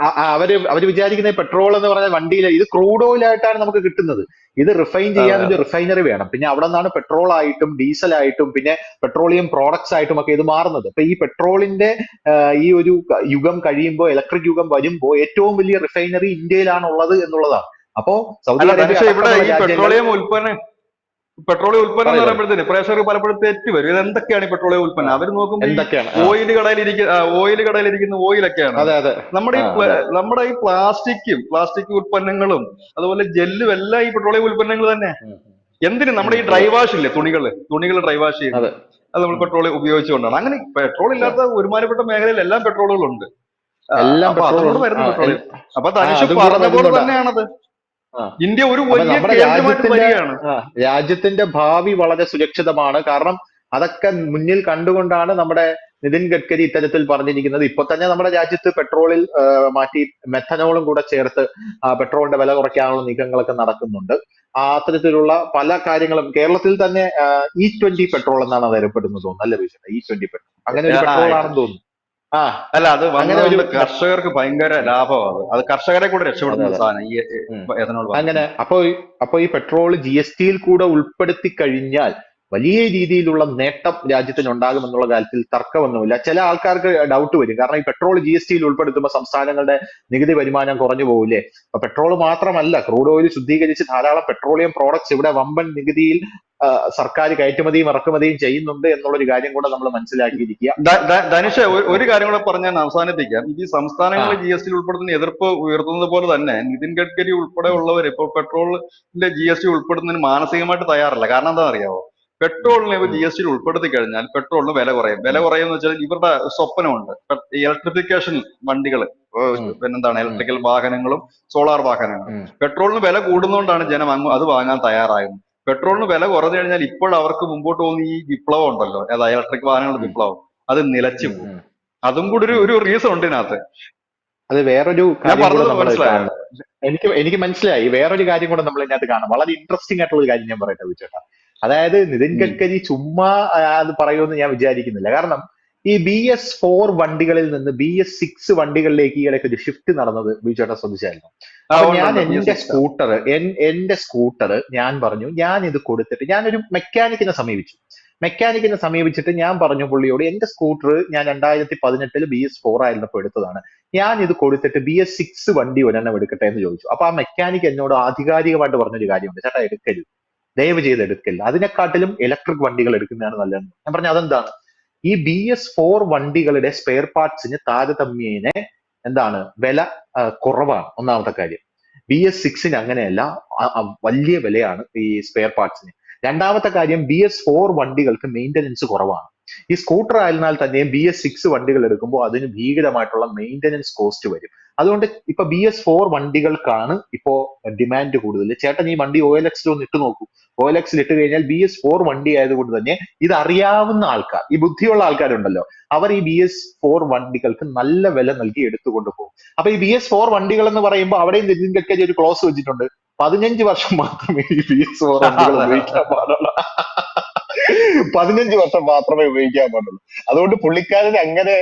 S1: അവർ അവർ വിചാരിക്കുന്ന പെട്രോൾ എന്ന് പറഞ്ഞ വണ്ടിയിൽ ഇത് ക്രൂഡ് ഓയിൽ ആയിട്ടാണ് നമുക്ക് കിട്ടുന്നത്. ഇത് റിഫൈൻ ചെയ്യാൻ ഒരു റിഫൈനറി വേണം. പിന്നെ അവിടെ നിന്നാണ് പെട്രോൾ ആയിട്ടും ഡീസൽ ആയിട്ടും പിന്നെ പെട്രോളിയം പ്രോഡക്ട്സ് ആയിട്ടും ഒക്കെ ഇത് മാറുന്നത്. അപ്പൊ ഈ പെട്രോളിന്റെ ഈ ഒരു യുഗം കഴിയുമ്പോൾ ഇലക്ട്രിക് യുഗം വരുമ്പോൾ ഏറ്റവും വലിയ റിഫൈനറി ഇന്ത്യയിലാണ് ഉള്ളത് എന്നുള്ളതാണ്. അപ്പോ സൗദി അറേബ്യ
S2: പെട്രോളിയം ഉൽപ്പന്നം പെട്രോളിയം ഉൽപ്പന്നം എന്ന്
S1: പറയൂ.
S2: പറയുമ്പോഴത്തേന് പ്രേക്ഷകർ പലപ്പോഴും തെറ്റ് വരും. ഇത് എന്തൊക്കെയാണ് ഈ പെട്രോളിയം ഉൽപ്പന്നം? അവർ നോക്കുമ്പോൾ ഓയിൽ കടയിൽ ഇരിക്കുന്ന ഓയിൽ കടയിൽ ഇരിക്കുന്ന ഓയിലൊക്കെയാണ്.
S1: അതെ അതെ.
S2: നമ്മുടെ ഈ നമ്മുടെ ഈ പ്ലാസ്റ്റിക്കും പ്ലാസ്റ്റിക് ഉൽപ്പന്നങ്ങളും അതുപോലെ ജെല്ലും എല്ലാം ഈ പെട്രോളിയം ഉൽപ്പന്നങ്ങൾ തന്നെ. എന്തിന്? നമ്മുടെ ഈ ഡ്രൈ വാഷ് ഇല്ലേ? തുണികൾ തുണികൾ ഡ്രൈ വാഷ് ചെയ്യുന്നത്.
S1: അതെ.
S2: നമ്മൾ പെട്രോൾ ഉപയോഗിച്ചുകൊണ്ടാണ്. അങ്ങനെ പെട്രോൾ ഇല്ലാത്ത ഒരുമാനപ്പെട്ട മേഖലയിൽ എല്ലാം പെട്രോളുകളുണ്ട്.
S1: എല്ലാം പെട്രോൾ
S2: അതുകൊണ്ട് വരുന്ന പെട്രോളിയം. അപ്പൊ
S1: തനിഷ്
S2: പറഞ്ഞ പോലെ തന്നെയാണത്. ഇന്ത്യ ഒരു വലിയ
S1: രാജ്യത്തിന്റെ രാജ്യത്തിന്റെ ഭാവി വളരെ സുരക്ഷിതമാണ്. കാരണം അതൊക്കെ മുന്നിൽ കണ്ടുകൊണ്ടാണ് നമ്മുടെ നിതിൻ ഗഡ്കരി ഇത്തരത്തിൽ പറഞ്ഞിരിക്കുന്നത്. ഇപ്പൊ തന്നെ നമ്മുടെ രാജ്യത്ത് പെട്രോളിൽ മാറ്റി മെഥനോളും കൂടെ ചേർത്ത് പെട്രോളിന്റെ വില കുറയ്ക്കാനുള്ള നീക്കങ്ങളൊക്കെ നടക്കുന്നുണ്ട്. ആ അത്തരത്തിലുള്ള പല കാര്യങ്ങളും കേരളത്തിൽ തന്നെ ഇ ട്വന്റി പെട്രോൾ എന്നാണ് അത് അറിയപ്പെടുന്നത് തോന്നുന്നു. അല്ലെ വിഷയം ഇ ട്വന്റി പെട്രോൾ അങ്ങനെ ഒരു പെട്രോൾ ആണെന്ന് തോന്നുന്നു. ആ.
S2: അല്ല അത്
S1: അങ്ങനെ
S2: വന്നത്
S1: ഒരു-
S2: കർഷകർക്ക് ഭയങ്കര ലാഭമാണ് അത്. കർഷകരെ കൂടെ രക്ഷപ്പെടുന്ന സാധനം. ഈ എഥനോൾ
S1: അങ്ങനെ അപ്പോ അപ്പൊ അപ്പോ ഈ പെട്രോൾ ജി എസ് ടിയിൽ കൂടെ ഉൾപ്പെടുത്തി കഴിഞ്ഞാൽ വലിയ രീതിയിലുള്ള നേട്ടം രാജ്യത്തിന് ഉണ്ടാകും എന്നുള്ള കാര്യത്തിൽ തർക്കമൊന്നുമില്ല. ചില ആൾക്കാർക്ക് ഡൗട്ട് വരും. കാരണം ഈ പെട്രോൾ ജി എസ് ടിയിൽ ഉൾപ്പെടുത്തുമ്പോൾ സംസ്ഥാനങ്ങളുടെ നികുതി വരുമാനം കുറഞ്ഞു പോകില്ലേ അപ്പൊ പെട്രോൾ മാത്രമല്ല ക്രൂഡ് ഓയിൽ ശുദ്ധീകരിച്ച് ധാരാളം പെട്രോളിയം പ്രോഡക്ട്സ് ഇവിടെ വമ്പൻ നികുതിയിൽ സർക്കാർ കയറ്റുമതിയും ഇറക്കുമതിയും ചെയ്യുന്നുണ്ട് എന്നുള്ള ഒരു കാര്യം കൂടെ നമ്മൾ മനസ്സിലാക്കിയിരിക്കുക.
S2: ധനുഷ് ഒരു- കാര്യം കൂടെ പറഞ്ഞാൽ അവസാനിപ്പിക്കാം. ഈ സംസ്ഥാനങ്ങൾ ജി എസ് ടി ഉൾപ്പെടുത്തുന്ന എതിർപ്പ് ഉയർത്തുന്നത് പോലെ തന്നെ നിതിൻ ഗഡ്കരി ഉൾപ്പെടെ ഉള്ളവർ ഇപ്പോൾ പെട്രോളിന്റെ ജി എസ് ടി ഉൾപ്പെടുന്നതിന് മാനസികമായിട്ട് തയ്യാറല്ല. കാരണം എന്താ അറിയാവോ പെട്രോളിനെ ജി എസ് ടിയിൽ ഉൾപ്പെടുത്തി കഴിഞ്ഞാൽ പെട്രോളിന് വില കുറയും. വില കുറയും എന്ന് വെച്ചാൽ ഇവരുടെ സ്വപ്നമുണ്ട്. ഇലക്ട്രിഫിക്കേഷൻ വണ്ടികൾ. പിന്നെന്താണ് ഇലക്ട്രിക്കൽ വാഹനങ്ങളും സോളാർ വാഹനങ്ങളും. പെട്രോളിന് വില കൂടുന്നതുകൊണ്ടാണ് ജനം അങ്ങ് അത് വാങ്ങാൻ തയ്യാറായത്. പെട്രോളിന് വില കുറഞ്ഞു കഴിഞ്ഞാൽ ഇപ്പോൾ അവർക്ക് മുമ്പോട്ട് പോകുന്ന ഈ വിപ്ലവം ഉണ്ടല്ലോ. അതായത് ഇലക്ട്രിക് വാഹനങ്ങളുടെ വിപ്ലവം. അത് നിലച്ചു പോകും. അതും കൂടി ഒരു ഒരു റീസൺ ഉണ്ട് ഇതിനകത്ത്.
S1: അത് വേറൊരു? എനിക്ക് എനിക്ക് മനസ്സിലായി. വേറൊരു കാര്യം കൂടെ നമ്മൾ ഇതിനകത്ത് കാണാം. വളരെ ഇൻട്രസ്റ്റിംഗ് ആയിട്ടുള്ള ഒരു കാര്യം ഞാൻ പറയട്ടെ വിചേട്ടാ അതായത് നിതിൻ. ഗഡ്കരി ചുമ്മാ അത് പറയുമെന്ന് ഞാൻ വിചാരിക്കുന്നില്ല. കാരണം ഈ ബി എസ് ഫോർ വണ്ടികളിൽ നിന്ന് ബി എസ് സിക്സ് വണ്ടികളിലേക്ക് ഈ ഇടയ്ക്ക് ഒരു ഷിഫ്റ്റ് നടന്നത് ബിജുചേട്ടൻ ശ്രദ്ധിച്ചായിരുന്നു? അപ്പൊ ഞാൻ. എന്റെ സ്കൂട്ടർ എന്റെ സ്കൂട്ടർ ഞാൻ പറഞ്ഞു ഞാൻ ഇത് കൊടുത്തിട്ട് ഞാനൊരു മെക്കാനിക്കിനെ സമീപിച്ചു. മെക്കാനിക്കിനെ സമീപിച്ചിട്ട് ഞാൻ പറഞ്ഞു പുള്ളിയോട് എന്റെ സ്കൂട്ടർ ഞാൻ രണ്ടായിരത്തി പതിനെട്ടിൽ ബി എസ് ഫോർ ആയിരുന്നപ്പോൾ എടുത്തതാണ്. ഞാൻ ഇത് കൊടുത്തിട്ട് ബി എസ് സിക്സ് വണ്ടി ഒരെണ്ണം എടുക്കട്ടെ എന്ന് ചോദിച്ചു. അപ്പൊ ആ മെക്കാനിക് എന്നോട് ആധികാരികമായിട്ട് പറഞ്ഞൊരു കാര്യമുണ്ട്. ചേട്ടാ എടുക്കരുത്. ദയവ് ചെയ്ത് എടുക്കില്ല അതിനെക്കാട്ടിലും ഇലക്ട്രിക് വണ്ടികൾ എടുക്കുന്നതാണ് നല്ലത് ഞാൻ പറഞ്ഞു അതെന്താണ്? ഈ ബി എസ് ഫോർ വണ്ടികളുടെ സ്പെയർ പാർട്സിന് താരതമ്യേന എന്താണ്? വില കുറവാണ്. ഒന്നാമത്തെ കാര്യം. ബി എസ് സിക്സിന് അങ്ങനെയല്ല വലിയ വിലയാണ് ഈ സ്പെയർ പാർട്സിന് രണ്ടാമത്തെ കാര്യം ബി എസ് ഫോർ വണ്ടികൾക്ക് മെയിന്റനൻസ് കുറവാണ്. ഈ സ്കൂട്ടർ ആയിരുന്നാൽ തന്നെയും ബി എസ് സിക്സ് വണ്ടികൾ എടുക്കുമ്പോൾ അതിന് ഭീകരമായിട്ടുള്ള മെയിന്റനൻസ് കോസ്റ്റ് വരും. അതുകൊണ്ട് ഇപ്പൊ ബി എസ് ഫോർ വണ്ടികൾക്കാണ് ഇപ്പോ ഡിമാൻഡ് കൂടുതൽ. ചേട്ടൻ ഈ വണ്ടി ഒ എൽ എക്സിൽ ഒന്ന് ഇട്ട് നോക്കൂ. ഒ എൽ എക്സിൽ ഇട്ട് കഴിഞ്ഞാൽ ബി എസ് ഫോർ വണ്ടി ആയതുകൊണ്ട് തന്നെ ഇത് അറിയാവുന്ന ആൾക്കാർ ഈ ബുദ്ധിയുള്ള ആൾക്കാരുണ്ടല്ലോ അവർ ഈ ബി എസ് ഫോർ വണ്ടികൾക്ക് നല്ല വില നൽകി എടുത്തുകൊണ്ട് പോകും. അപ്പൊ ഈ ബി എസ് ഫോർ വണ്ടികൾ എന്ന് പറയുമ്പോൾ അവിടെയും ഗഡ്കരി ഒരു ക്ലോസ് വെച്ചിട്ടുണ്ട്. പതിനഞ്ച് വർഷം മാത്രമേ ഈ ബി എസ് ഫോർ വണ്ടികൾ ഉപയോഗിക്കാൻ പാടുള്ളൂ. പതിനഞ്ച് വർഷം മാത്രമേ ഉപയോഗിക്കാൻ പാടുള്ളൂ അതുകൊണ്ട് പുള്ളിക്കാരൻ അങ്ങനെ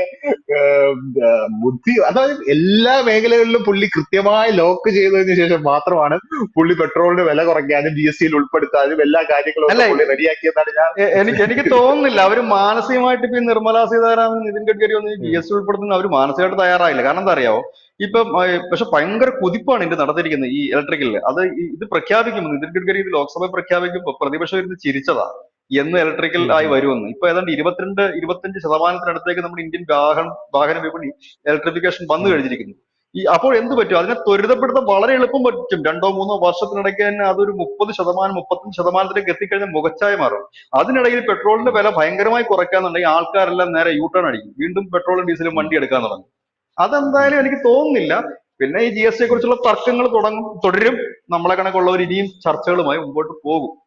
S1: ബുദ്ധി അതായത് എല്ലാ മേഖലകളിലും പുള്ളി കൃത്യമായി ലോക്ക് ചെയ്തതിന് ശേഷം മാത്രമാണ് പുള്ളി പെട്രോളിന്റെ വില കുറയ്ക്കാനും ജി എസ് ടിയിൽ ഉൾപ്പെടുത്താനും എല്ലാ കാര്യങ്ങളും പുള്ളി റെഡിയാക്കിയെന്നാണ് ഞാൻ
S2: എനിക്ക് എനിക്ക് തോന്നുന്നില്ല. അവർ മാനസികമായിട്ട് ഇപ്പൊ നിർമ്മലാ സീതാരാമൻ നിതിൻ ഗഡ്കരി ഒന്ന് ജി എസ് ടി ഉൾപ്പെടുത്തുന്ന അവർ മാനസികമായിട്ട് തയ്യാറായില്ല. കാരണം എന്താ അറിയാവോ? ഇപ്പം പക്ഷെ ഭയങ്കര കുതിപ്പാണ് ഇതിന്റെ നടന്നിരിക്കുന്നത് ഈ ഇലക്ട്രിക്കലിൽ അത് ഇത് പ്രഖ്യാപിക്കുമ്പോൾ നിതിൻ ഗഡ്കരി ഇത് ലോക്സഭ പ്രഖ്യാപിക്കുമ്പോൾ പ്രതിപക്ഷം ഇരുന്ന് ചിരിച്ചതാ. എന്ന് ഇലക്ട്രിക്കൽ ആയി വരുമെന്ന്. ഇപ്പൊ ഏതാണ്ട് ഇരുപത്തിരണ്ട് ഇരുപത്തിയഞ്ച് ശതമാനത്തിനടുത്തേക്ക് നമ്മുടെ ഇന്ത്യൻ വാഹന വാഹന വിപണി ഇലക്ട്രിഫിക്കേഷൻ വന്നു കഴിഞ്ഞിരിക്കുന്നു. ഈ അപ്പോൾ എന്ത് പറ്റും? അതിനെ ത്വരിതപ്പെടുത്താൻ വളരെ എളുപ്പം പറ്റും. രണ്ടോ മൂന്നോ വർഷത്തിനിടയ്ക്ക് തന്നെ അതൊരു മുപ്പത് ശതമാനം മുപ്പത്തഞ്ച് ശതമാനത്തിലേക്ക് എത്തിക്കഴിഞ്ഞാൽ മുഖച്ചായ മാറും. അതിനിടയിൽ പെട്രോളിന്റെ വില ഭയങ്കരമായി കുറയ്ക്കാന്നുണ്ടെങ്കിൽ ആൾക്കാരെല്ലാം നേരെ യൂ ടേൺ അടിക്കും. വീണ്ടും പെട്രോളും ഡീസലും വണ്ടി എടുക്കാൻ തുടങ്ങും. അതെന്തായാലും എനിക്ക് തോന്നുന്നില്ല. പിന്നെ ഈ ജി എസ് ടിയെ കുറിച്ചുള്ള തർക്കങ്ങൾ തുടങ്ങും തുടരും. നമ്മളെ കണക്കുള്ളവർ ഇനിയും ചർച്ചകളുമായി മുമ്പോട്ട് പോകും.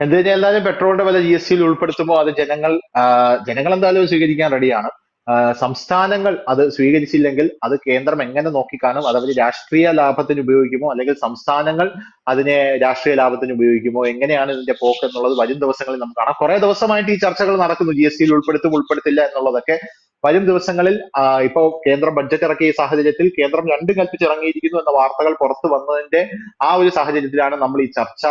S1: എന്ത് എന്തായാലും പെട്രോളിന്റെ വില ജി എസ് ടിയിൽ ഉൾപ്പെടുത്തുമ്പോൾ അത് ജനങ്ങൾ ജനങ്ങൾ എന്തായാലും സ്വീകരിക്കാൻ റെഡിയാണ്. സംസ്ഥാനങ്ങൾ അത് സ്വീകരിച്ചില്ലെങ്കിൽ അത് കേന്ദ്രം എങ്ങനെ നോക്കിക്കാണും അത് അവർ രാഷ്ട്രീയ ലാഭത്തിന് ഉപയോഗിക്കുമോ അല്ലെങ്കിൽ സംസ്ഥാനങ്ങൾ അതിനെ രാഷ്ട്രീയ ലാഭത്തിന് ഉപയോഗിക്കുമോ എങ്ങനെയാണ് ഇതിന്റെ പോക്ക് എന്നുള്ളത് വരും ദിവസങ്ങളിൽ നമുക്ക് കാണാം. കുറെ ദിവസമായിട്ട് ഈ ചർച്ചകൾ നടക്കുന്നു ജി എസ് ടിയിൽ ഉൾപ്പെടുത്തും ഉൾപ്പെടുത്തില്ല എന്നുള്ളതൊക്കെ. വരും ദിവസങ്ങളിൽ ഇപ്പോൾ ഇപ്പോ കേന്ദ്രം ബഡ്ജറ്റ് ഇറക്കിയ സാഹചര്യത്തിൽ കേന്ദ്രം രണ്ടും കൽപ്പിച്ച് ഇറങ്ങിയിരിക്കുന്നു എന്ന വാർത്തകൾ പുറത്തു വന്നതിന്റെ ആ ഒരു സാഹചര്യത്തിലാണ് നമ്മൾ ഈ ചർച്ച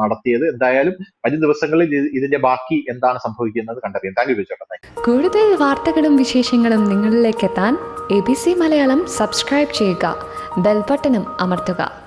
S1: നടത്തിയത്. എന്തായാലും വരും ദിവസങ്ങളിൽ ഇതിന്റെ ബാക്കി എന്താണ് സംഭവിക്കുന്നത് കണ്ടറിയാം. താങ്ക് യു ചേട്ടാ.
S3: കൂടുതൽ വാർത്തകളും വിശേഷങ്ങളും നിങ്ങളിലേക്ക് എത്താൻ A B C Malayalam subscribe ചെയ്യുക. ബെൽബട്ടനും അമർത്തുക.